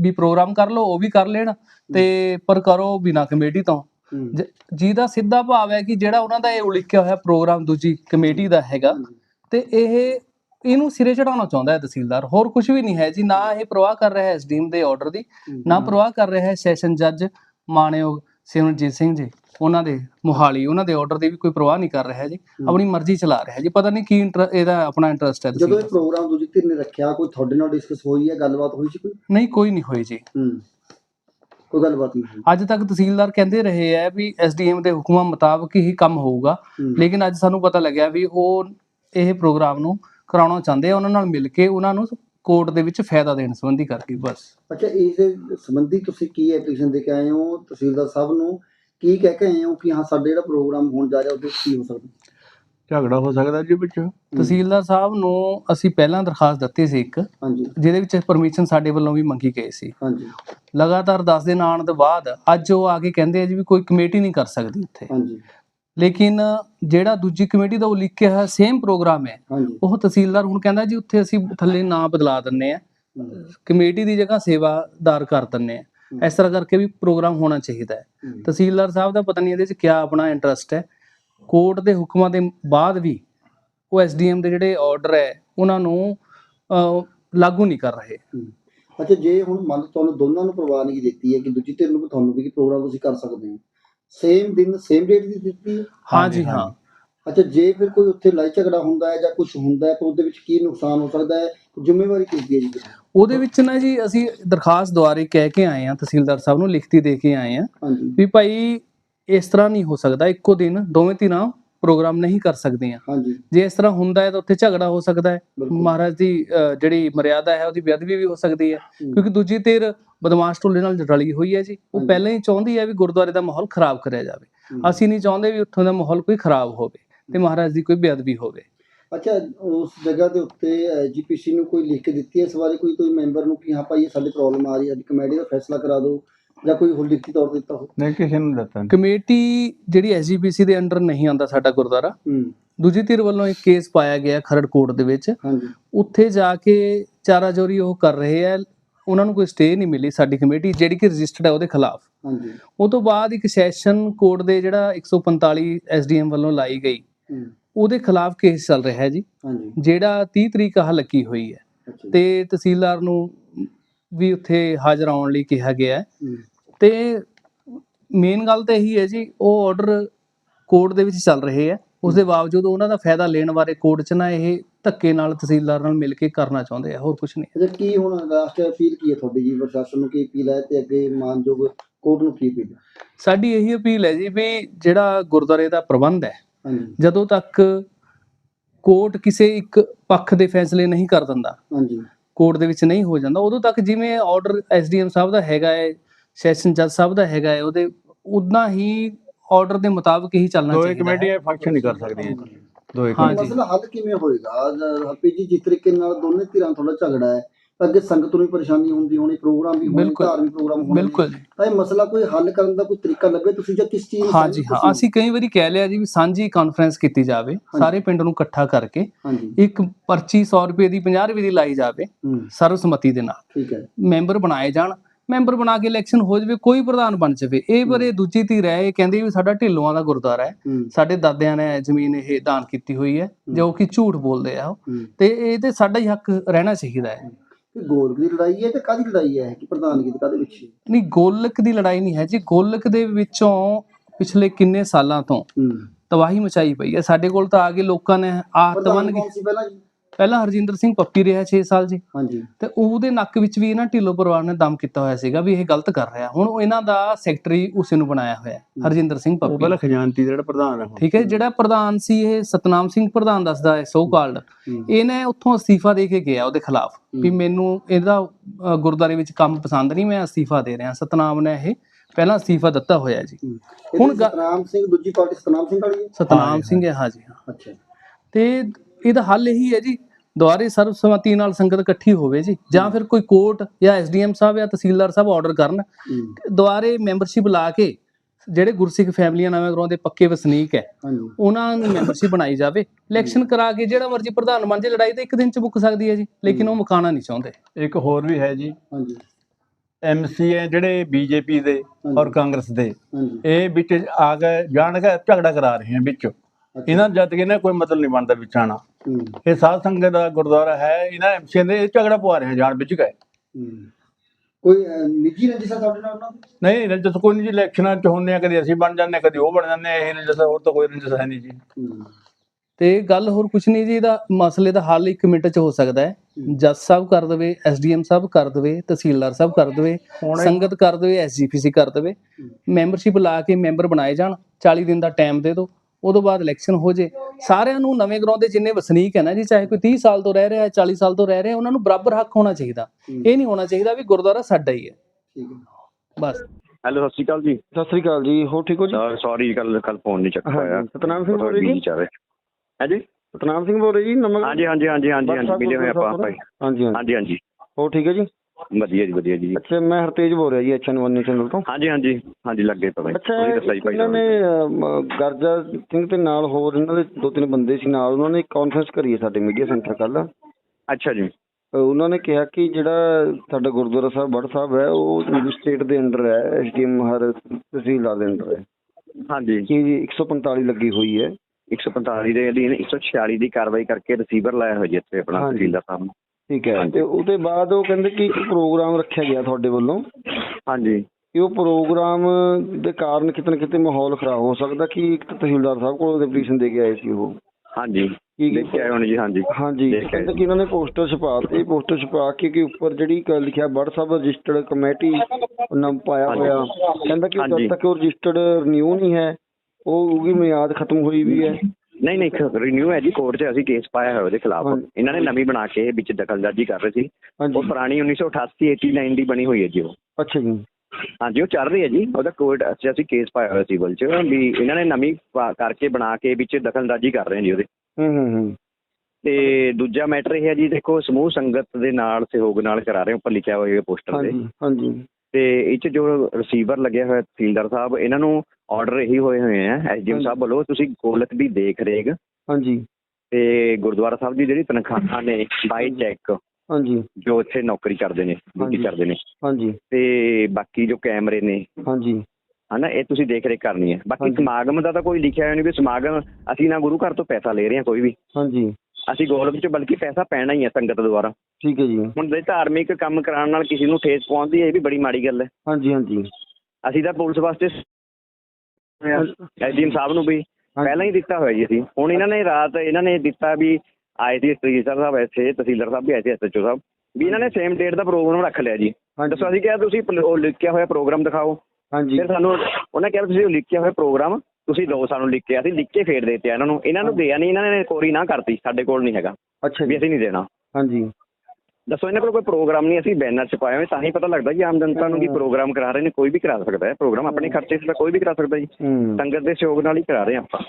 [SPEAKER 3] ਵੀ ਪ੍ਰੋਗਰਾਮ ਕਰ ਲਓ ਉਹ ਵੀ ਕਰ ਲੈਣ ਤੇ ਪਰ ਕਰੋ ਬਿਨਾ ਕਮੇਟੀ ਤੋਂ। ਜਿਹਦਾ ਸਿੱਧਾ ਭਾਵ ਹੈ ਕਿ ਜਿਹੜਾ ਉਹਨਾਂ ਦਾ ਇਹ ਉਲੀਕਿਆ ਹੋਇਆ ਪ੍ਰੋਗਰਾਮ ਦੂਜੀ ਕਮੇਟੀ ਦਾ ਹੈਗਾ ਤੇ ਇਹ ਇਹਨੂੰ ਸਿਰੇ ਚੜਾਉਣਾ ਚਾਹੁੰਦਾ ਹੈ ਤਹਿਸੀਲਦਾਰ। ਹੋਰ ਕੁਝ ਵੀ ਨਹੀਂ ਹੈ ਜੀ ਨਾ ਇਹ ਪ੍ਰਵਾਹ ਕਰ ਰਿਹਾ ਹੈ ਐਸਡੀਐਮ ਦੇ ਆਰਡਰ ਦੀ ਨਾ ਪ੍ਰਵਾਹ ਕਰ ਰਿਹਾ ਹੈ ਸੈਸ਼ਨ ਜੱਜ ਮਾਨਯੋਗ ਸਿਮਰਨਜੀਤ ਸਿੰਘ ਜੀ ਉਹਨਾਂ ਦੇ ਮੁਹਾਲੀ ਉਹਨਾਂ ਦੇ ਆਰਡਰ ਦੀ ਵੀ ਕੋਈ ਪ੍ਰਵਾਹ ਨਹੀਂ ਕਰ ਰਿਹਾ ਜੀ। ਆਪਣੀ ਮਰਜ਼ੀ ਚਲਾ ਰਿਹਾ ਜੀ ਪਤਾ ਨਹੀਂ ਕੀ ਇਹਦਾ ਆਪਣਾ ਇੰਟਰਸਟ ਹੈ
[SPEAKER 1] ਜਦੋਂ ਇਹ ਪ੍ਰੋਗਰਾਮ ਦੂਜੀ ਧਿਰ ਨੇ ਰੱਖਿਆ ਕੋਈ ਤੁਹਾਡੇ ਨਾਲ ਡਿਸਕਸ ਹੋਈ ਹੈ ਗੱਲਬਾਤ ਹੋਈ ਸੀ ਕੋਈ?
[SPEAKER 3] ਨਹੀਂ ਕੋਈ ਨਹੀਂ ਹੋਈ ਜੀ।
[SPEAKER 1] ਹੂੰ। ਕੋਈ ਗੱਲਬਾਤ ਨਹੀਂ
[SPEAKER 3] ਅੱਜ ਤੱਕ ਤਹਿਸੀਲਦਾਰ ਕਹਿੰਦੇ ਰਹੇ ਹੈ ਵੀ ਐਸਡੀਐਮ ਦੇ ਹੁਕਮਾਂ ਮੁਤਾਬਕ ਹੀ ਕੰਮ ਹੋਊਗਾ। ਲੇਕਿਨ ਅੱਜ ਸਾਨੂੰ ਪਤਾ ਲੱਗਿਆ ਵੀ ਉਹ ਇਹ ਪ੍ਰੋਗਰਾਮ ਨੂੰ ਕਰਾਉਣਾ ਚਾਹੁੰਦੇ ਆ ਉਹਨਾਂ ਨਾਲ ਮਿਲ ਕੇ ਉਹਨਾਂ ਨੂੰ ਕੋਰਟ ਦੇ ਵਿੱਚ ਫਾਇਦਾ ਦੇਣ ਸੰਬੰਧੀ ਕਰਕੇ ਬਸ।
[SPEAKER 1] ਅੱਛਾ ਇਸ ਦੇ ਸੰਬੰਧੀ ਤੁਸੀਂ ਕੀ ਐਪਲੀਕੇਸ਼ਨ ਦੇ ਕੇ ਆਏ ਹੋ? ਤਹਿਸੀਲਦਾਰ ਸਾਹਿਬ ਨੂੰ ਕੀ ਕਹਿ ਕੇ ਆਏ ਹੋ ਕਿ ਹਾਂ ਸਾਡਾ ਜਿਹੜਾ ਪ੍ਰੋਗਰਾਮ ਹੋਣ ਜਾ ਰਿਹਾ ਉਹਦੇ ਕੀ ਹੋ ਸਕਦਾ?
[SPEAKER 2] ਝਗੜਾ ਹੋ ਸਕਦਾ ਜੀ ਵਿੱਚ।
[SPEAKER 3] ਤਹਿਸੀਲਦਾਰ ਸਾਹਿਬ ਨੂੰ ਅਸੀਂ ਪਹਿਲਾਂ ਦਰਖਾਸਤ ਦਿੱਤੀ ਸੀ ਇੱਕ
[SPEAKER 1] ਹਾਂਜੀ।
[SPEAKER 3] ਜਿਹਦੇ ਵਿੱਚ ਪਰਮਿਸ਼ਨ ਸਾਡੇ ਵੱਲੋਂ ਵੀ ਮੰਗੀ ਗਈ ਸੀ।
[SPEAKER 1] ਹਾਂਜੀ।
[SPEAKER 3] ਲਗਾਤਾਰ 10 ਦਿਨ ਆਉਣ ਤੋਂ ਬਾਅਦ ਅੱਜ ਉਹ ਆ ਕੇ ਕਹਿੰਦੇ ਆ ਜੀ ਵੀ ਕੋਈ ਕਮੇਟੀ ਨਹੀਂ ਕਰ ਸਕਦੀ ਉੱਥੇ
[SPEAKER 1] ਹਾਂਜੀ।
[SPEAKER 3] ਲੇਕਿਨ ਜਿਹੜਾ ਦੂਜੀ ਕਮੇਟੀ ਦਾ ਉਹ ਲਿਖਿਆ ਹੈ ਸੇਮ ਪ੍ਰੋਗਰਾਮ ਹੈ। ਉਹ ਤਹਿਸੀਲਦਾਰ ਹੁਣ ਕਹਿੰਦਾ ਜੀ ਉੱਥੇ ਅਸੀਂ ਥੱਲੇ ਨਾਂ ਬਦਲਾ ਦਿੰਨੇ ਆ ਕਮੇਟੀ ਦੀ ਜਗ੍ਹਾ ਸੇਵਾਦਾਰ ਕਰ ਦਿੰਨੇ ਆ ਇਸ ਤਰ੍ਹਾਂ ਕਰਕੇ ਵੀ ਪ੍ਰੋਗਰਾਮ ਹੋਣਾ ਚਾਹੀਦਾ ਹੈ। ਤਹਿਸੀਲਦਾਰ ਸਾਹਿਬ ਦਾ ਪਤਾ ਨਹੀਂ ਇਹਦੇ 'ਚ ਕੀ ਆਪਣਾ ਇੰਟਰਸਟ ਹੈ। ਕੋਰਟ ਦੇ ਹੁਕਮਾਂ ਦੇ ਬਾਅਦ ਵੀ ਉਹ ਐਸਡੀਐਮ ਦੇ ਜਿਹੜੇ ਆਰਡਰ ਹੈ ਉਹਨਾਂ ਨੂੰ ਲਾਗੂ ਨਹੀਂ ਕਰ ਰਹੇ।
[SPEAKER 1] ਅੱਛਾ ਜੇ ਹੁਣ ਮੰਨ ਲਓ ਤੁਹਾਨੂੰ ਦੋਨਾਂ ਨੂੰ ਪ੍ਰਵਾਨਗੀ ਦਿੱਤੀ ਹੈ ਕਿ ਦੂਜੀ ਧਿਰ ਨੂੰ ਤੁਹਾਨੂੰ ਵੀ ਪ੍ਰੋਗਰਾਮ ਤੁਸੀਂ ਕਰ ਸਕਦੇ ਹੋ ਸੇਮ ਦਿਨ ਸੇਮ ਡੇਟ ਦੀ ਦਿੱਤੀ ਹੈ?
[SPEAKER 3] ਹਾਂਜੀ ਹਾਂ।
[SPEAKER 1] ਅੱਛਾ ਜੇ ਫਿਰ ਕੋਈ ਉੱਥੇ ਲੜਾਈ ਝਗੜਾ ਹੁੰਦਾ ਹੈ ਜਾਂ ਕੁਝ ਹੁੰਦਾ ਹੈ ਤਾਂ ਉਹਦੇ ਵਿੱਚ ਕੀ ਨੁਕਸਾਨ ਹੋ ਸਕਦਾ ਹੈ? ਜ਼ਿੰਮੇਵਾਰੀ ਕਿਸ ਦੀ ਹੈ ਜੀ?
[SPEAKER 3] ਉਹਦੇ ਵਿੱਚ ਨਾ ਜੀ ਅਸੀਂ ਦਰਖਾਸਤ ਦੁਆਰੇ ਕਹਿ ਕੇ ਆਏ ਹਾਂ ਤਹਿਸੀਲਦਾਰ ਸਾਹਿਬ ਨੂੰ ਲਿਖਤੀ ਦੇ ਕੇ ਆਏ ਹਾਂ
[SPEAKER 1] ਹਾਂਜੀ।
[SPEAKER 3] ਵੀ ਭਾਈ ਇਸ ਤਰ੍ਹਾਂ ਨਹੀਂ ਹੋ ਸਕਦਾ ਇੱਕੋ ਦਿਨ ਦੋਵੇਂ ਧਿਰਾਂ ਪ੍ਰੋਗਰਾਮ ਨਹੀਂ ਕਰ ਸਕਦੀਆਂ।
[SPEAKER 1] ਹਾਂਜੀ।
[SPEAKER 3] ਜੇ ਇਸ ਤਰ੍ਹਾਂ ਹੁੰਦਾ ਹੈ ਤਾਂ ਉੱਥੇ ਝਗੜਾ ਹੋ ਸਕਦਾ ਹੈ। ਮਹਾਰਾਜ ਦੀ ਜਿਹੜੀ ਮਰਿਆਦਾ ਹੈ ਉਹਦੀ ਬੇਅਦਬੀ ਵੀ ਹੋ ਸਕਦੀ ਹੈ। ਕਿਉਂਕਿ ਦੂਜੀ ਧਿਰ ਬਦਮਾਸ਼ ਟੋਲੇ ਨਾਲ ਰਲੀ ਹੋਈ ਹੈ ਜੀ। ਉਹ। ਪਹਿਲਾਂ ਹੀ ਚਾਹੁੰਦੀ ਹੈ ਵੀ ਗੁਰਦੁਆਰੇ ਦਾ ਮਾਹੌਲ ਖਰਾਬ ਕਰਿਆ ਜਾਵੇ। ਅਸੀਂ ਨਹੀਂ ਚਾਹੁੰਦੇ ਵੀ ਉੱਥੋਂ ਦਾ ਮਾਹੌਲ ਕੋਈ ਖਰਾਬ ਹੋਵੇ ਤੇ ਮਹਾਰਾਜ ਦੀ ਕੋਈ ਬੇਅਦਬੀ ਹੋਵੇ।
[SPEAKER 1] ਅੱਛਾ ਉਸ ਜਗ੍ਹਾ ਦੇ ਉੱਤੇ ਐਜੀਪੀਸੀ ਨੂੰ ਕੋਈ ਲਿਖ ਕੇ ਦਿੱਤੀ ਹੈ ਇਸ ਬਾਰੇ? ਕੋਈ ਕੋਈ ਮੈਂਬਰ ਨੂੰ ਕਿ ਹਾਂ ਭਾਈ ਇਹ ਸਾਡੀ ਪ੍ਰੋਬਲਮ ਆ ਰਹੀ ਹੈ ਅੱਜ ਕਮੇਟੀ ਦਾ ਫੈਸਲਾ ਕਰਾ ਦਿਓ। ਜਾਂ ਕੋਈ ਹੋਰ ਲਿਖਤੀ ਤੌਰ ਤੇ ਦਿੱਤਾ ਹੋ
[SPEAKER 2] ਨਹੀਂ ਕਿਸੇ ਨੂੰ ਦਿੱਤਾ ਨਹੀਂ।
[SPEAKER 3] ਕਮੇਟੀ ਜਿਹੜੀ ਐਸਜੀਪੀਸੀ ਦੇ ਅੰਡਰ ਨਹੀਂ ਆਉਂਦਾ ਸਾਡਾ ਗੁਰਦੁਆਰਾ
[SPEAKER 1] ਹੂੰ।
[SPEAKER 3] ਦੂਜੀ ਧਿਰ ਵੱਲੋਂ ਇੱਕ ਕੇਸ ਪਾਇਆ ਗਿਆ ਖਰੜ ਕੋਰਟ ਦੇ ਵਿੱਚ।
[SPEAKER 1] ਹਾਂਜੀ।
[SPEAKER 3] ਉੱਥੇ ਜਾ ਕੇ ਚਾਰਾ ਜੋਰੀ ਉਹ ਕਰ ਰਹੇ ਆ ਉਹਨਾਂ ਨੂੰ ਕੋਈ ਸਟੇ ਨਹੀਂ ਮਿਲੀ ਸਾਡੀ ਕਮੇਟੀ ਜਿਹੜੀ ਕਿ ਰਜਿਸਟਰਡ ਹੈ ਉਹਦੇ ਖਿਲਾਫ।
[SPEAKER 1] ਹਾਂਜੀ।
[SPEAKER 3] ਉਹ ਤੋਂ ਬਾਅਦ ਇੱਕ ਸੈਸ਼ਨ ਕੋਰਟ ਦੇ ਜਿਹੜਾ 145 ਐਸਡੀਐਮ ਵੱਲੋਂ ਲਾਈ ਗਈ।
[SPEAKER 1] ਹੂੰ।
[SPEAKER 3] ਉਹਦੇ ਖਿਲਾਫ ਕੇਸ ਚੱਲ ਰਿਹਾ ਹੈ ਜੀ।
[SPEAKER 1] ਹਾਂਜੀ।
[SPEAKER 3] ਜਿਹੜਾ 30 ਤਰੀਕ ਆਹ ਲੱਗੀ ਹੋਈ ਹੈ। ਤੇ ਤਹਿਸੀਲਦਾਰ ਨੂੰ ਵੀ ਉੱਥੇ ਹਾਜ਼ਰ ਆਉਣ ਲਈ ਕਿਹਾ ਗਿਆ ਹੈ। ਤੇ ਮੇਨ ਗੱਲ ਤਾਂ ਇਹੀ ਹੈ ਜੀ ਉਹ ਆਰਡਰ ਕੋਰਟ ਦੇ ਵਿੱਚ ਚੱਲ ਰਹੇ ਆ ਉਸ ਦੇ ਬਾਵਜੂਦ ਉਹਨਾਂ ਦਾ ਫਾਇਦਾ ਲੈਣ ਬਾਰੇ ਕੋਰਟ 'ਚ ਨਾ ਇਹ ਧੱਕੇ ਨਾਲ ਤਹਿਸੀਲਦਾਰ ਨਾਲ ਮਿਲ ਕੇ ਕਰਨਾ ਚਾਹੁੰਦੇ ਆ ਹੋਰ ਕੁਝ ਨਹੀਂ।
[SPEAKER 1] ਅੱਛਾ ਕੀ ਹੁਣ ਲਾਸਟ ਅਪੀਲ ਕੀ ਹੈ ਤੁਹਾਡੀ ਜੀ? ਪ੍ਰਸ਼ਾਸਨ ਨੂੰ ਕੀ ਅਪੀਲ ਹੈ ਤੇ ਅੱਗੇ ਮਾਨਯੋਗ ਕੋਰਟ ਨੂੰ ਕੀ ਅਪੀਲ
[SPEAKER 3] ਸਾਡੀ ਇਹੀ ਅਪੀਲ ਹੈ ਜੀ ਵੀ ਜਿਹੜਾ ਗੁਰਦੁਆਰੇ ਦਾ ਪ੍ਰਬੰਧ ਹੈ ਜਦੋਂ ਤੱਕ ਕੋਰਟ ਕਿਸੇ ਇੱਕ ਪੱਖ ਦੇ ਫੈਸਲੇ ਨਹੀਂ ਕਰ ਦਿੰਦਾ
[SPEAKER 1] ਹਾਂਜੀ।
[SPEAKER 3] ਕੋਰਟ ਦੇ ਵਿੱਚ ਨਹੀਂ ਹੋ ਜਾਂਦਾ। ਉਦੋਂ ਤੱਕ ਜਿਵੇਂ ਆਰਡਰ ਐਸਡੀਐਮ ਸਾਹਿਬ ਦਾ ਹੈਗਾ ਹੈ ਸੈਸ਼ਨ ਜੱਜ ਸਾਹਿਬ ਦਾ ਹੈਗਾ ਹੈ ਉਹਦੇ ਉਦਾਂ ਹੀ ਆਰਡਰ ਦੇ ਮੁਤਾਬਕ ਹੀ ਚੱਲਣਾ
[SPEAKER 2] ਦੋਏ
[SPEAKER 3] ਚਾਹੀਦਾ ਹੈ।
[SPEAKER 2] ਕਮੇਟੀਆਂ ਫੰਕਸ਼ਨ ਨਹੀਂ ਕਰ ਸਕਦੀਆਂ ਜੀ। ਦੋਏ
[SPEAKER 3] ਜੀ।
[SPEAKER 1] ਮਸਲਾ ਹੱਲ ਕਿਵੇਂ ਹੋਏਗਾ? ਹੱਪੀ ਜੀ ਜਿਸ ਤਰੀਕੇ ਨਾਲ ਦੋਨੇ ਧਿਰਾਂ ਥੋੜਾ ਝਗੜਾ ਹੈ ਅੱਗੇ ਸੰਗਤ ਨੂੰ ਵੀ ਪਰੇਸ਼ਾਨੀ ਹੁੰਦੀ ਹੋਣੀ ਪ੍ਰੋਗਰਾਮ ਵੀ ਹੋਣੇ
[SPEAKER 3] ਬਿਲਕੁਲ।
[SPEAKER 1] ਧਾਰਮਿਕ ਪ੍ਰੋਗਰਾਮ ਹੋਣੇ
[SPEAKER 3] ਬਿਲਕੁਲ ਜੀ।
[SPEAKER 1] ਤਾਂ ਇਹ ਮਸਲਾ ਕੋਈ ਹੱਲ ਕਰਨ ਦਾ ਕੋਈ ਤਰੀਕਾ ਲੱਭੇ ਤੁਸੀਂ ਜਾਂ ਕਿਸ ਚੀਜ਼
[SPEAKER 3] ਹਾਂ ਜੀ ਹਾਂ? ਅਸੀਂ ਕਈ ਵਾਰੀ ਕਹਿ ਲਿਆ ਜੀ ਵੀ ਸਾਂਝੀ ਕਾਨਫਰੰਸ ਕੀਤੀ ਜਾਵੇ ਸਾਰੇ ਪਿੰਡ ਨੂੰ ਇਕੱਠਾ ਕਰਕੇ।
[SPEAKER 1] ਹਾਂਜੀ।
[SPEAKER 3] ਇੱਕ ਪਰਚੀ 100 ਰੁਪਏ ਦੀ 50 ਰੁਪਏ ਦੀ ਲਾਈ ਜਾਵੇ
[SPEAKER 1] ਹੂੰ।
[SPEAKER 3] ਸਰਵਸੰਮਤੀ ਦੇ ਨਾਲ।
[SPEAKER 1] ਠੀਕ ਹੈ
[SPEAKER 3] ਮੈਂਬਰ ਬਣਾਏ ਜਾਣ ਮੈਂਬਰ ਬਣਾ ਕੇ ਇਲੈਕਸ਼ਨ ਹੋ ਜਾਵੇ ਕੋਈ ਪ੍ਰਧਾਨ ਬਣ ਜਾਵੇ। ਇਹ ਬਰੇ ਦੂਜੀ ਧਿਰ ਹੈ ਇਹ ਕਹਿੰਦੇ ਵੀ ਸਾਡਾ ਢਿੱਲੋਆਂ ਦਾ ਗੁਰਦੁਆਰਾ ਹੈ।
[SPEAKER 1] ਹੂੰ।
[SPEAKER 3] ਸਾਡੇ ਦਾਦਿਆਂ ਨੇ ਜ਼ਮੀਨ ਇਹ ਦਾਨ ਕੀਤੀ ਹੋਈ ਹੈ ਜੋ ਕਿ ਝੂਠ ਬੋਲਦੇ ਆ ਉਹ।
[SPEAKER 1] ਹੂੰ।
[SPEAKER 3] ਤੇ ਇਹ ਤੇ ਸਾਡਾ ਹੀ ਹੱਕ ਰਹਿਣਾ ਚਾਹੀਦਾ ਹੈ।
[SPEAKER 1] ਗੋਲਕ ਦੀ ਲੜਾਈ ਹੈ ਤੇ ਕਾਦੀ ਲੜਾਈ ਹੈ ਕਿ ਪ੍ਰਧਾਨਗੀ ਦੀ ਕਾਦੇ ਵਿੱਚ?
[SPEAKER 3] ਨਹੀਂ ਗੋਲਕ ਦੀ ਲੜਾਈ ਨਹੀਂ ਹੈ ਜੀ। ਗੋਲਕ ਦੇ ਵਿੱਚੋਂ ਪਿਛਲੇ ਕਿੰਨੇ ਸਾਲਾਂ ਤੋਂ ਤਬਾਹੀ ਮਚਾਈ ਪਈ ਹੈ। ਸਾਡੇ ਕੋਲ ਤਾਂ ਆ ਕੇ ਲੋਕਾਂ ਨੇ
[SPEAKER 1] ਸੀ ਪਹਿਲਾਂ ਜੀ?
[SPEAKER 3] ਪਹਿਲਾਂ ਹਰਜਿੰਦਰ ਸਿੰਘ ਪੱਪੀ ਰਿਹਾ 6 ਸਾਲ ਜੀ
[SPEAKER 1] ਹਾਂਜੀ।
[SPEAKER 3] ਤੇ ਉਹਦੇ ਨੱਕ ਵਿੱਚ ਵੀ ਇਹਨਾਂ ਢਿੱਲੋਂ ਪਰਿਵਾਰ ਨੇ ਦਮ ਕੀਤਾ ਹੋਇਆ ਸੀਗਾ ਵੀ ਇਹ ਗਲਤ ਕਰ ਰਿਹਾ। ਹੁਣ ਉਹ ਇਹਨਾਂ ਦਾ ਸੈਕਟਰੀ ਉਸੇ ਨੂੰ ਬਣਾਇਆ ਹੋਇਆ ਹਰਜਿੰਦਰ ਸਿੰਘ
[SPEAKER 2] ਉਹ
[SPEAKER 3] ਪੱਪੀ।
[SPEAKER 2] ਪਹਿਲਾਂ ਖਜ਼ਾਨਤੀ ਦਾ ਜਿਹੜਾ ਪ੍ਰਧਾਨ ਹੈ।
[SPEAKER 3] ਠੀਕ ਹੈ ਜਿਹੜਾ ਪ੍ਰਧਾਨ ਸੀ ਇਹ ਸਤਨਾਮ ਸਿੰਘ ਪ੍ਰਧਾਨ ਦੱਸਦਾ ਹੈ ਸੋ ਕਾਲਡ ਇਹਨੇ ਉੱਥੋਂ ਅਸਤੀਫਾ ਦੇ ਕੇ ਗਿਆ ਉਹਦੇ ਖਿਲਾਫ ਵੀ। ਮੈਨੂੰ ਇਹਦਾ ਅ, ਗੁਰਦੁਆਰੇ ਵਿੱਚ ਕੰਮ ਪਸੰਦ ਨਹੀਂ ਮੈਂ ਅਸਤੀਫਾ ਦੇ ਰਿਹਾ। ਸਤਨਾਮ ਨੇ ਇਹ ਪਹਿਲਾਂ ਅਸਤੀਫਾ ਦਿੱਤਾ ਹੋਇਆ ਜੀ।
[SPEAKER 1] ਹੁਣ ਸਤਨਾਮ ਸਿੰਘ ਦੂਜੀ ਪਾਰਟੀ ਸਤਨਾਮ ਸਿੰਘ ਵਾਲੀ ਹੈ?
[SPEAKER 3] ਸਤਨਾਮ ਸਿੰਘ ਹੈ ਹਾਂ ਜੀ ਹਾਂ।
[SPEAKER 1] ਅੱਛਾ।
[SPEAKER 3] ਤੇ ਇਹਦਾ ਹੱਲ ਇਹੀ ਹੈ ਜੀ ਦੁਆਰੇ ਸਰਬਸੰਮਤੀ ਨਾਲ ਸੰਗਤ ਇਕੱਠੀ ਹੋਵੇ ਜੀ ਜਾਂ ਫਿਰ ਕੋਈ ਕੋਰਟ ਜਾਂ ਐਸਡੀਐਮ ਸਾਹਿਬ ਜਾਂ ਤਹਿਸੀਲਦਾਰ ਸਾਹਿਬ ਆਰਡਰ ਕਰਨ
[SPEAKER 1] ਹੂੰ।
[SPEAKER 3] ਦੁਆਰੇ ਮੈਂਬਰਸ਼ਿਪ ਲਾ ਕੇ ਜਿਹੜੇ ਗੁਰਸਿੱਖ ਫੈਮਲੀਆਂ ਨਵੇਂ ਗਰਾਉਂ ਦੇ ਪੱਕੇ ਵਸਨੀਕ ਹੈ ਉਹਨਾਂ ਨੂੰ ਮੈਂਬਰਸ਼ਿਪ ਬਣਾਈ ਜਾਵੇ। ਇਲੈਕਸ਼ਨ ਕਰਾ ਕੇ ਜਿਹੜਾ ਮਰਜ਼ੀ ਪ੍ਰਧਾਨ ਬਣ ਜੇ ਲੜਾਈ ਤਾਂ ਇੱਕ ਦਿਨ ਚ ਮੁੱਕ ਸਕਦੀ ਹੈ ਜੀ ਲੇਕਿਨ ਉਹ ਮੁਕਾਣਾ ਨਹੀਂ ਚਾਹੁੰਦੇ।
[SPEAKER 2] ਇੱਕ ਹੋਰ ਵੀ ਹੈ ਜੀ
[SPEAKER 1] ਹਾਂਜੀ।
[SPEAKER 2] ਐਮਸੀਏ ਜਿਹੜੇ ਬੀਜੇਪੀ ਦੇ। ਔਰ ਕਾਂਗਰਸ ਦੇ। ਇਹ ਵਿੱਚ ਆ ਗਏ ਜਾਣ ਕੇ ਝਗੜਾ ਕਰਾ ਰਹੇ ਹਨ ਵਿੱਚ। ਇਹਨਾਂ ਜਦ ਕਿ ਨਾ ਕੋਈ ਮਤਲਬ ਨਹੀਂ ਬਣਦਾ ਵਿੱਚ ਆਣਾ
[SPEAKER 1] ਹੂੰ
[SPEAKER 2] ਇਹ ਸਾਧ ਸੰਗਤ ਦਾ ਗੁਰਦੁਆਰਾ ਹੈ ਇਹਨਾਂ ਦੇ ਇਹ ਝਗੜਾ ਪਵਾ ਰਹੇ ਜਾਣ ਵਿੱਚ ਗਏ
[SPEAKER 1] ਕੋਈ ਅਹ, ਨਿੱਜੀ ਰੰਜਿਸ਼ ਹੈ ਤੁਹਾਡੇ ਨਾਲ ਉਹਨਾਂ ਦੀ?
[SPEAKER 2] ਨਹੀਂ ਰੰਜਸ ਕੋਈ ਨਹੀਂ ਜੀ ਇਲੈਕਸ਼ਨਾਂ ਚ ਹੁੰਦੇ ਆ ਕਦੇ ਅਸੀਂ ਬਣ ਜਾਂਦੇ ਕਦੇ ਉਹ ਬਣ ਜਾਂਦੇ ਆ, ਇਹ ਰੰਜਸ ਹੋਰ ਤਾਂ ਕੋਈ ਰੰਜਸ ਹੈ ਨਹੀਂ ਜੀ।
[SPEAKER 1] ਹੂੰ।
[SPEAKER 3] ਤੇ ਗੱਲ ਹੋਰ ਕੁਝ ਨਹੀਂ ਜੀ ਇਹਦਾ ਮਸਲੇ ਦਾ ਹੱਲ 1 ਮਿੰਟ ਚ ਹੋ ਸਕਦਾ ਹੈ। ਜੱਜ ਸਾਹਿਬ ਕਰ ਦੇਵੇ ਐਸਡੀਐਮ ਸਾਹਿਬ ਕਰ ਦੇਵੇ ਤਹਿਸੀਲਦਾਰ ਸਾਹਿਬ ਕਰ ਦੇਵੇ
[SPEAKER 2] ਹੁਣ ਇਹ-
[SPEAKER 3] ਸੰਗਤ ਕਰ ਦੇਵੇ ਐਸਜੀਪੀਸੀ ਕਰ ਦੇਵੇ। ਮੈਂਬਰਸ਼ਿਪ ਲਾ ਕੇ ਮੈਂਬਰ ਬਣਾਏ ਜਾਣ 40 ਦਿਨ ਦਾ ਟਾਈਮ ਦੇ ਦਿਓ। ਉਦੋਂ ਬਾਅਦ ਇਲੈਕਸ਼ਨ ਹੋ ਜੇ। ਸਾਰਿਆਂ ਨੂੰ ਨਵੇਂ ਗਰਾਉਂ ਦੇ ਜਿੰਨੇ ਵਸਨੀਕ ਹੈ ਨਾ ਜੀ ਚਾਹੇ ਕੋਈ 30 ਸਾਲ ਤੋਂ ਰਹਿ ਰਿਹਾ ਹੈ 40 ਸਾਲ ਤੋਂ ਰਹਿ ਰਿਹਾ ਉਹਨਾਂ ਨੂੰ ਬਰਾਬਰ ਹੱਕ ਹੋਣਾ ਚਾਹੀਦਾ।
[SPEAKER 1] ਹੂੰ,
[SPEAKER 3] ਇਹ ਨਹੀਂ ਹੋਣਾ ਚਾਹੀਦਾ ਵੀ ਗੁਰਦੁਆਰਾ ਸਾਡਾ ਹੀ ਹੈ।
[SPEAKER 1] ਠੀਕ ਹੈ।
[SPEAKER 3] ਬਸ।
[SPEAKER 4] ਹੈਲੋ ਸਤਿ ਸ਼੍ਰੀ ਅਕਾਲ ਜੀ।
[SPEAKER 5] ਸਤਿ ਸ੍ਰੀ ਅਕਾਲ ਜੀ। ਹੋ ਠੀਕ ਹੋ ਜੀ?
[SPEAKER 4] ਸੌਰੀ ਕੱਲ ਕੱਲ ਫੋਨ ਨਹੀਂ ਚੱਕ ਪਾਇਆ
[SPEAKER 5] ਸਤਨਾਮ ਸਿੰਘ ਬੋਲ ਰਹੇ ਜੀ?
[SPEAKER 4] ਚਾਵੇ ਹਾਂਜੀ
[SPEAKER 5] ਸਤਨਾਮ ਸਿੰਘ ਬੋਲ ਰਹੇ ਜੀ ਨਮਕ
[SPEAKER 4] ਹਾਂਜੀ ਹਾਂਜੀ ਹਾਂਜੀ ਹਾਂਜੀ ਹਾਂਜੀ ਮਿਲੇ ਹੋਏ ਆਪਾਂ
[SPEAKER 5] ਹਾਂਜੀ
[SPEAKER 4] ਹਾਂਜੀ। ਹਾਂਜੀ
[SPEAKER 5] ਹੋ ਠੀਕ ਹੈ ਜੀ?
[SPEAKER 4] ਵਧੀਆ ਜੀ ਵਧੀਆ ਜੀ।
[SPEAKER 5] ਅੱਛਾ ਮੈਂ ਹਰਤੇਜ ਬੋਲ ਰਿਹਾ ਜੀ ਐਚਐਨ ਵਨ ਚੈਨਲ ਤੋਂ।
[SPEAKER 4] ਹਾਂਜੀ ਹਾਂਜੀ ਹਾਂਜੀ ਲੱਗੇ ਪਤਾ
[SPEAKER 5] ਅੱਛਾ
[SPEAKER 4] ਤੁਸੀਂ ਦੱਸਿਆ ਜੀ ਭਾਈ
[SPEAKER 5] ਇਹਨਾਂ ਨੇ ਅਮ, ਗਰਜਾ ਸਿੰਘ ਤੇ ਨਾਲ ਹੋਰ ਇਹਨਾਂ ਦੇ ਦੋ ਤਿੰਨ ਬੰਦੇ ਸੀ ਨਾਲ ਉਹਨਾਂ ਨੇ ਕਾਨਫਰੰਸ ਕਰੀ ਹੈ ਸਾਡੇ ਮੀਡੀਆ ਸੈਂਟਰ ਕੱਲ
[SPEAKER 4] ਅੱਛਾ ਜੀ।
[SPEAKER 5] ਉਹਨਾਂ ਨੇ ਕਿਹਾ ਕਿ ਜਿਹੜਾ ਸਾਡਾ ਗੁਰਦੁਆਰਾ ਸਾਹਿਬ ਬੜ ਸਾਹਿਬ ਹੈ ਉਹ ਸਟੇਟ ਦੇ ਅੰਡਰ ਹੈ ਐਸਡੀਐਮ ਹਰ ਤਹਿਸੀਲਦਾਰ ਦੇ ਅੰਡਰ ਹੈ।
[SPEAKER 4] ਹਾਂਜੀ।
[SPEAKER 5] ਕਿ 145 ਲੱਗੀ ਹੋਈ ਹੈ।
[SPEAKER 4] 145 ਦੇ ਅਧੀਨ 146 ਦੀ ਕਾਰਵਾਈ ਕਰਕੇ ਰਿਸੀਵਰ ਲਾਇਆ ਹੋਇਆ ਜੀ ਇੱਥੇ ਆਪਣਾ
[SPEAKER 5] ਹਾਂਜੀ।
[SPEAKER 4] ਤਹਿਸੀਲਦਾਰ ਸਾਹਿਬ ਨੇ।
[SPEAKER 5] ਠੀਕ ਹੈ ਤੇ ਉਹਦੇ ਬਾਅਦ ਉਹ ਕਹਿੰਦੇ ਕਿ ਇੱਕ ਪ੍ਰੋਗਰਾਮ ਰੱਖਿਆ ਗਿਆ ਤੁਹਾਡੇ ਵੱਲੋਂ।
[SPEAKER 4] ਹਾਂਜੀ।
[SPEAKER 5] ਕਿ ਉਹ ਪ੍ਰੋਗਰਾਮ ਦੇ ਕਾਰਨ ਕਿਤੇ ਨਾ ਕਿਤੇ ਮਾਹੌਲ ਖਰਾਬ ਹੋ ਸਕਦਾ ਕਿ ਇੱਕ ਤਾਂ ਤਹਿਸੀਲਦਾਰ ਸਾਹਿਬ ਕੋਲ ਐਪਲੀਕੇਸ਼ਨ ਦੇ ਕੇ ਆਏ ਸੀ ਉਹ।
[SPEAKER 4] ਹਾਂਜੀ।
[SPEAKER 5] ਕੀ
[SPEAKER 4] ਦੇਖ ਕੇ ਆਏ ਹੋਣੇ ਜੀ ਹਾਂਜੀ।
[SPEAKER 5] ਹਾਂਜੀ। ਕਹਿੰਦੇ ਕਿ ਇਹਨਾਂ ਨੇ ਪੋਸਟਰ ਛਪਾ ਤੇ ਪੋਸਟਰ ਛਪਾ ਕੇ ਕਿ ਉੱਪਰ ਜਿਹੜੀ ਲਿਖਿਆ ਸਾਹਿਬ ਰਜਿਸਟਰਡ ਕਮੇਟੀ ਨਾਮ ਪਾਇਆ। ਹੋਇਆ। ਕਹਿੰਦਾ ਕਿ। ਜਦ ਤੱਕ ਉਹ ਰਜਿਸਟਰਡ ਰਿਨਿਊ ਨਹੀਂ ਹੈ ਉਹ ਉਹਦੀ ਮਿਆਦ ਖਤਮ ਹੋਈ ਵੀ ਹੈ।
[SPEAKER 4] ਨਹੀਂ ਨਹੀਂ ਰਿਨਿਊ ਹੈ ਜੀ ਕੋਰਟ 'ਚ ਅਸੀਂ ਕੇਸ ਪਾਇਆ ਹੋਇਆ ਉਹਦੇ ਖਿਲਾਫ। ਇਹਨਾਂ ਨੇ ਨਵੀਂ ਬਣਾ ਕੇ ਵਿੱਚ ਦਖਲਅੰਦਾਜ਼ੀ ਕਰ ਰਹੇ ਸੀ। ਉਹ ਪੁਰਾਣੀ 1988 89 ਦੀ ਬਣੀ ਹੋਈ ਹੈ ਜੀ ਉਹ।
[SPEAKER 5] ਅੱਛਾ ਜੀ।
[SPEAKER 4] ਹਾਂਜੀ ਉਹ ਚੱਲ ਰਹੀ ਹੈ ਜੀ। ਉਹਦਾ ਕੋਰਟ ਅਸੀਂ ਅਸੀਂ ਕੇਸ ਪਾਇਆ ਹੋਇਆ ਸਿਵਲ 'ਚ ਵੀ ਇਹਨਾਂ ਨੇ ਨਵੀਂ ਕਰਕੇ ਬਣਾ ਕੇ ਵਿੱਚ ਦਖਲਅੰਦਾਜ਼ੀ ਕਰ ਰਹੇ ਨੇ ਜੀ ਉਹਦੇ।
[SPEAKER 5] ਹੂੰ ਹੂੰ ਹੂੰ।
[SPEAKER 4] ਤੇ ਦੂਜਾ ਮੈਟਰ ਇਹ ਹੈ ਜੀ ਦੇਖੋ ਸਮੂਹ ਸੰਗਤ ਦੇ ਨਾਲ ਸਹਿਯੋਗ ਨਾਲ ਕਰਾ ਰਹੇ ਹਾਂ, ਉੱਪਰ ਲਿਖਿਆ ਹੋਇਆ ਪੋਸਟਰ ਤੇ।
[SPEAKER 5] ਹਾਂਜੀ ਹਾਂਜੀ।
[SPEAKER 4] ਤੇ ਇਹ 'ਚ ਜੋ ਰਿਸੀਵਰ ਲੱਗਿਆ ਹੋਇਆ ਤਹਿਸੀਲਦਾਰ ਸਾਹਿਬ ਇਹਨਾਂ ਨੂੰ ਆਰਡਰ ਇਹੀ ਹੋਏ ਹੋਏ ਆ ਐਸਡੀਐਮ ਸਾਹਿਬ ਵੱਲੋਂ। ਤੁਸੀਂ ਗੋਲਕ ਦੀ ਦੇਖ ਰੇਖ
[SPEAKER 5] ਹਾਂਜੀ।
[SPEAKER 4] ਤੇ ਗੁਰਦੁਆਰਾ ਸਾਹਿਬ ਦੀ ਜਿਹੜੀ ਤਨਖਾਹਾਂ ਨੇ ਬਾਈ ਚੈੱਕ
[SPEAKER 5] ਹਾਂਜੀ।
[SPEAKER 4] ਜੋ ਇੱਥੇ ਨੌਕਰੀ ਕਰਦੇ ਨੇ ਡਿਊਟੀ। ਕਰਦੇ ਨੇ।
[SPEAKER 5] ਹਾਂਜੀ।
[SPEAKER 4] ਤੇ ਬਾਕੀ ਜੋ ਕੈਮਰੇ ਨੇ
[SPEAKER 5] ਹਾਂਜੀ।
[SPEAKER 4] ਹਨਾ ਇਹ ਤੁਸੀਂ ਦੇਖ ਰੇਖ ਕਰਨੀ ਹੈ ਬਾਕੀ। ਸਮਾਗਮ ਦਾ ਤਾਂ ਕੋਈ ਲਿਖਿਆ ਹੋਇਆ ਨਹੀਂ ਵੀ ਸਮਾਗਮ ਅਸੀਂ ਨਾ ਗੁਰੂ ਘਰ ਤੋਂ ਪੈਸਾ ਲੈ ਰਹੇ ਹਾਂ ਕੋਈ ਵੀ।
[SPEAKER 5] ਹਾਂਜੀ।
[SPEAKER 4] ਅਸੀਂ ਗੋਲਕ 'ਚ ਬਲਕਿ ਪੈਸਾ ਪੈਣਾ ਹੀ ਹੈ ਸੰਗਤ ਦੁਆਰਾ।
[SPEAKER 5] ਠੀਕ ਹੈ ਜੀ।
[SPEAKER 4] ਹੁਣ ਜੇ ਧਾਰਮਿਕ ਕੰਮ ਕਰਾਉਣ ਨਾਲ ਕਿਸੇ ਨੂੰ ਠੇਸ ਪਹੁੰਚਦੀ ਹੈ ਇਹ ਵੀ ਬੜੀ ਮਾੜੀ ਗੱਲ ਹੈ।
[SPEAKER 5] ਹਾਂਜੀ ਹਾਂਜੀ।
[SPEAKER 4] ਅਸੀਂ ਤਾਂ ਪੁਲਿਸ ਵਾਸਤੇ ਐਸਡੀਐਮ ਸਾਹਿਬ ਨੂੰ ਵੀ ਪਹਿਲਾਂ ਹੀ ਦਿੱਤਾ ਹੋਇਆ ਜੀ ਅਸੀਂ। ਹੁਣ ਇਹਨਾਂ ਨੇ ਰਾਤ ਇਹਨਾਂ ਨੇ ਦਿੱਤਾ ਵੀ ਆਏ ਸੀ ਤਹਿਸੀਲਦਾਰ ਸਾਹਿਬ ਇੱਥੇ ਤਹਿਸੀਲਦਾਰ ਸਾਹਿਬ ਵੀ ਆਏ ਸੀ ਐਸਐਚਓ ਸਾਹਿਬ। ਵੀ ਇਹਨਾਂ ਨੇ ਸੇਮ ਡੇਟ ਦਾ ਪ੍ਰੋਗਰਾਮ ਰੱਖ ਲਿਆ ਜੀ। ਦੱਸੋ ਅਸੀਂ ਕਿਹਾ ਤੁਸੀਂ ਉਹ ਲਿਖਿਆ ਹੋਇਆ ਪ੍ਰੋਗਰਾਮ ਦਿਖਾਓ।
[SPEAKER 5] ਹਾਂਜੀ।
[SPEAKER 4] ਫਿਰ ਸਾਨੂੰ ਉਹਨੇ ਕਿਹਾ ਤੁਸੀਂ ਉਹ ਲਿਖਿਆ ਹੋਇਆ ਪ੍ਰੋਗਰਾਮ ਤੁਸੀਂ ਦਿਓ ਸਾਨੂੰ ਲਿਖ ਕੇ ਅਸੀਂ ਲਿਖ ਕੇ ਫੇਰ ਦੇਤੇ ਇਹਨਾਂ ਨੂੰ। ਇਹਨਾਂ ਨੂੰ ਦਿਆ ਨਹੀਂ ਇਹਨਾਂ ਨੇ ਕੋਰੀ ਨਾ ਕਰਤੀ ਸਾਡੇ ਕੋਲ ਨਹੀਂ ਹੈਗਾ।
[SPEAKER 5] ਅੱਛਾ
[SPEAKER 4] ਵੀ ਅਸੀਂ ਨਹੀਂ ਦੇਣਾ।
[SPEAKER 5] ਹਾਂਜੀ।
[SPEAKER 4] ਦੱਸੋ ਇਹਨਾਂ ਕੋਲ ਕੋਈ ਪ੍ਰੋਗਰਾਮ ਨਹੀਂ ਅਸੀਂ ਬੈਨਰ ਛਪਾਏ ਹੋਏ ਤਾਂ ਹੀ ਪਤਾ ਲੱਗਦਾ ਜੀ ਆਮ ਜਨਤਾ ਨੂੰ ਕਿ ਪ੍ਰੋਗਰਾਮ ਕਰਾ ਰਹੇ ਨੇ ਕੋਈ ਵੀ ਕਰਾ ਸਕਦਾ ਹੈ ਪ੍ਰੋਗਰਾਮ ਆਪਣੇ ਖਰਚੇ 'ਤੇ ਤਾਂ ਕੋਈ ਵੀ ਕਰਾ ਸਕਦਾ ਜੀ। ਸੰਗਤ ਦੇ ਸਹਿਯੋਗ ਨਾਲ ਹੀ ਕਰਾ ਰਹੇ ਆਪਾਂ।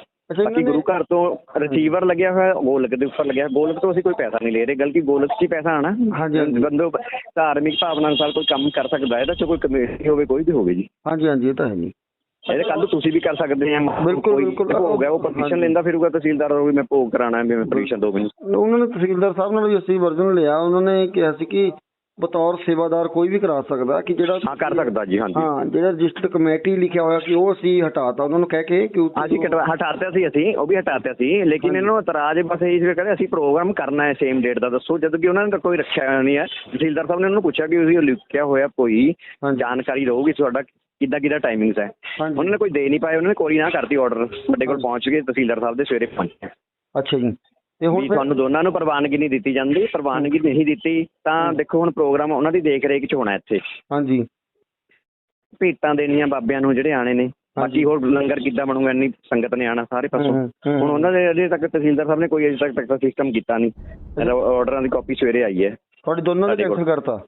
[SPEAKER 4] ਬਾਕੀ ਗੁਰੂ ਘਰ ਤੋਂ ਰਿਸੀਵਰ ਲੱਗਿਆ ਹੋਇਆ ਗੋਲਕ ਦੇ ਉੱਪਰ ਲੱਗਿਆ ਗੋਲਕ ਤੋਂ ਅਸੀਂ ਕੋਈ ਪੈਸਾ ਨਹੀਂ ਲੈ ਰਹੇ ਬਲਕਿ ਗੋਲਕ 'ਚ ਹੀ ਪੈਸਾ ਆਣਾ। ਬੰਦੋ ਧਾਰਮਿਕ ਭਾਵਨਾ ਅਨੁਸਾਰ ਕੋਈ ਕੰਮ ਕਰ ਸਕਦਾ ਹੈ ਚ ਕੋਈ ਕਮੇਟੀ ਹੋਵੇ ਕੋਈ ਵੀ ਹੋਵੇ ਜੀ।
[SPEAKER 5] ਹਾਂਜੀ ਹਾਂਜੀ ਇਹ ਤਾਂ ਹੈ ਜੀ।
[SPEAKER 4] ਇਹਦੇ ਕੱਲ ਤੁਸੀਂ ਵੀ ਕਰ ਸਕਦੇ ਆ
[SPEAKER 5] ਬਿਲਕੁਲ, ਬਿਲਕੁਲ।
[SPEAKER 4] ਹੋ ਗਿਆ ਉਹ ਪਰਮਿਸ਼ਨ। ਲੈਂਦਾ ਫਿਰੂਗਾ ਤਹਿਸੀਲਦਾਰ ਉਹ ਵੀ ਮੈਂ ਭੋਗ ਕਰਾਣਾ ਹੈ ਵੀ ਮੈਂ ਪਰਮਿਸ਼ਨ ਦੋ ਮੈਨੂੰ
[SPEAKER 5] ਉਹਨਾਂ ਨੇ ਤਹਿਸੀਲਦਾਰ ਸਾਹਿਬ ਨਾਲ ਵੀ ਅਸੀਂ ਵਰਜਨ ਲਿਆ ਉਹਨਾਂ ਨੇ ਕਿਹਾ ਸੀ ਕਿ ਬਤੌਰ ਸੇਵਾਦਾਰ ਕੋਈ ਵੀ ਕਰਾ ਸਕਦਾ ਕਿ ਜਿਹੜਾ
[SPEAKER 4] ਹਾਂ ਕਰ ਸਕਦਾ ਜੀ ਹਾਂਜੀ
[SPEAKER 5] ਹਾਂ ਜਿਹੜਾ ਰਜਿਸਟਰਡ ਕਮੇਟੀ ਲਿਖਿਆ ਹੋਇਆ ਕਿ ਉਹ ਅਸੀਂ ਹਟਾਤਾ ਉਹਨਾਂ ਨੂੰ ਕਹਿ ਕੇ ਕਿ
[SPEAKER 4] ਅਸੀਂ ਕਟਵਾ ਹਟਾਤੇ ਸੀ ਅਸੀਂ ਉਹ ਵੀ ਹਟਾਤੇ ਸੀ ਲੇਕਿਨ। ਇਹਨਾਂ ਨੂੰ ਇਤਰਾਜ਼ ਬਸ ਇਹ ਸੀ ਕਹਿੰਦੇ ਅਸੀਂ ਪ੍ਰੋਗਰਾਮ ਕਰਨਾ ਹੈ ਸੇਮ ਡੇਟ ਦਾ ਦੱਸੋ ਜਦ ਕਿ ਉਹਨਾਂ ਨੇ ਤਾਂ ਕੋਈ ਰੱਖਿਆ ਨਹੀਂ ਹੈ ਤਹਿਸੀਲਦਾਰ ਸਾਹਿਬ ਨੇ ਉਹਨਾਂ ਨੂੰ ਪੁੱਛਿਆ ਕਿ ਤੁਸੀਂ ਉਹ ਲਿਖਿਆ ਹੋਇਆ ਕੋਈ। ਜਾਣਕਾਰੀ ਰਹੂਗੀ ਤੁਹਾਡਾ ਕਿੱਦਾਂ ਕਿੱਦਾਂ ਟਾਈਮਿੰਗਸ ਹੈ। ਉਹਨਾਂ ਨੇ ਕੋਈ ਦੇ ਨਹੀਂ ਪਾਏ ਉਹਨਾਂ ਨੇ ਕੋਈ ਨਾ ਕਰਤੀ ਆਰਡਰ ਸਾਡੇ ਕੋਲ ਪਹੁੰਚ ਗਏ ਤਹਿਸੀਲਦਾਰ ਸਾਹਿਬ ਦੇ ਸਵੇਰੇ ਪਹੁੰਚੇ
[SPEAKER 5] ਅੱਛਾ ਜੀ। ਤੇ ਹੁਣ
[SPEAKER 4] ਤੁਹਾਨੂੰ ਦੋਨਾਂ ਨੂੰ ਪ੍ਰਵਾਨਗੀ ਨਹੀਂ ਦਿੱਤੀ ਜਾਂਦੀ। ਪ੍ਰਵਾਨਗੀ ਨਹੀਂ ਦਿੱਤੀ ਤਾਂ ਦੇਖੋ ਹੁਣ ਪ੍ਰੋਗਰਾਮ ਉਹਨਾਂ ਦੀ ਦੇਖ ਰੇਖ ਚ ਹੋਣਾ ਇੱਥੇ।
[SPEAKER 5] ਹਾਂਜੀ।
[SPEAKER 4] ਭੇਟਾਂ ਦੇਣੀਆਂ ਬਾਬਿਆਂ ਨੂੰ ਜਿਹੜੇ ਆਣੇ ਨੇ। ਬਾਕੀ ਹੋਰ ਲੰਗਰ ਕਿੱਦਾਂ ਬਣੂਗਾ ਇੰਨੀ ਸੰਗਤ ਨੇ ਆਣਾ ਸਾਰੇ ਪਾਸੋਂ। ਹੁਣ ਉਹਨਾਂ ਦੇ ਅਜੇ ਤੱਕ ਤਹਿਸੀਲਦਾਰ ਸਾਹਿਬ ਨੇ ਕੋਈ ਅਜੇ ਤੱਕ ਤੱਕ ਸਿਸਟਮ ਕੀਤਾ ਨਹੀਂ। ਆਰਡਰਾਂ ਦੀ ਕਾਪੀ ਸਵੇਰੇ ਆਈ ਹੈ।
[SPEAKER 5] ਤੁਹਾਡੇ ਦੋਨਾਂ
[SPEAKER 4] ਕੋਲ।
[SPEAKER 5] ਕੈਂਸਲ ਕਰਤਾ?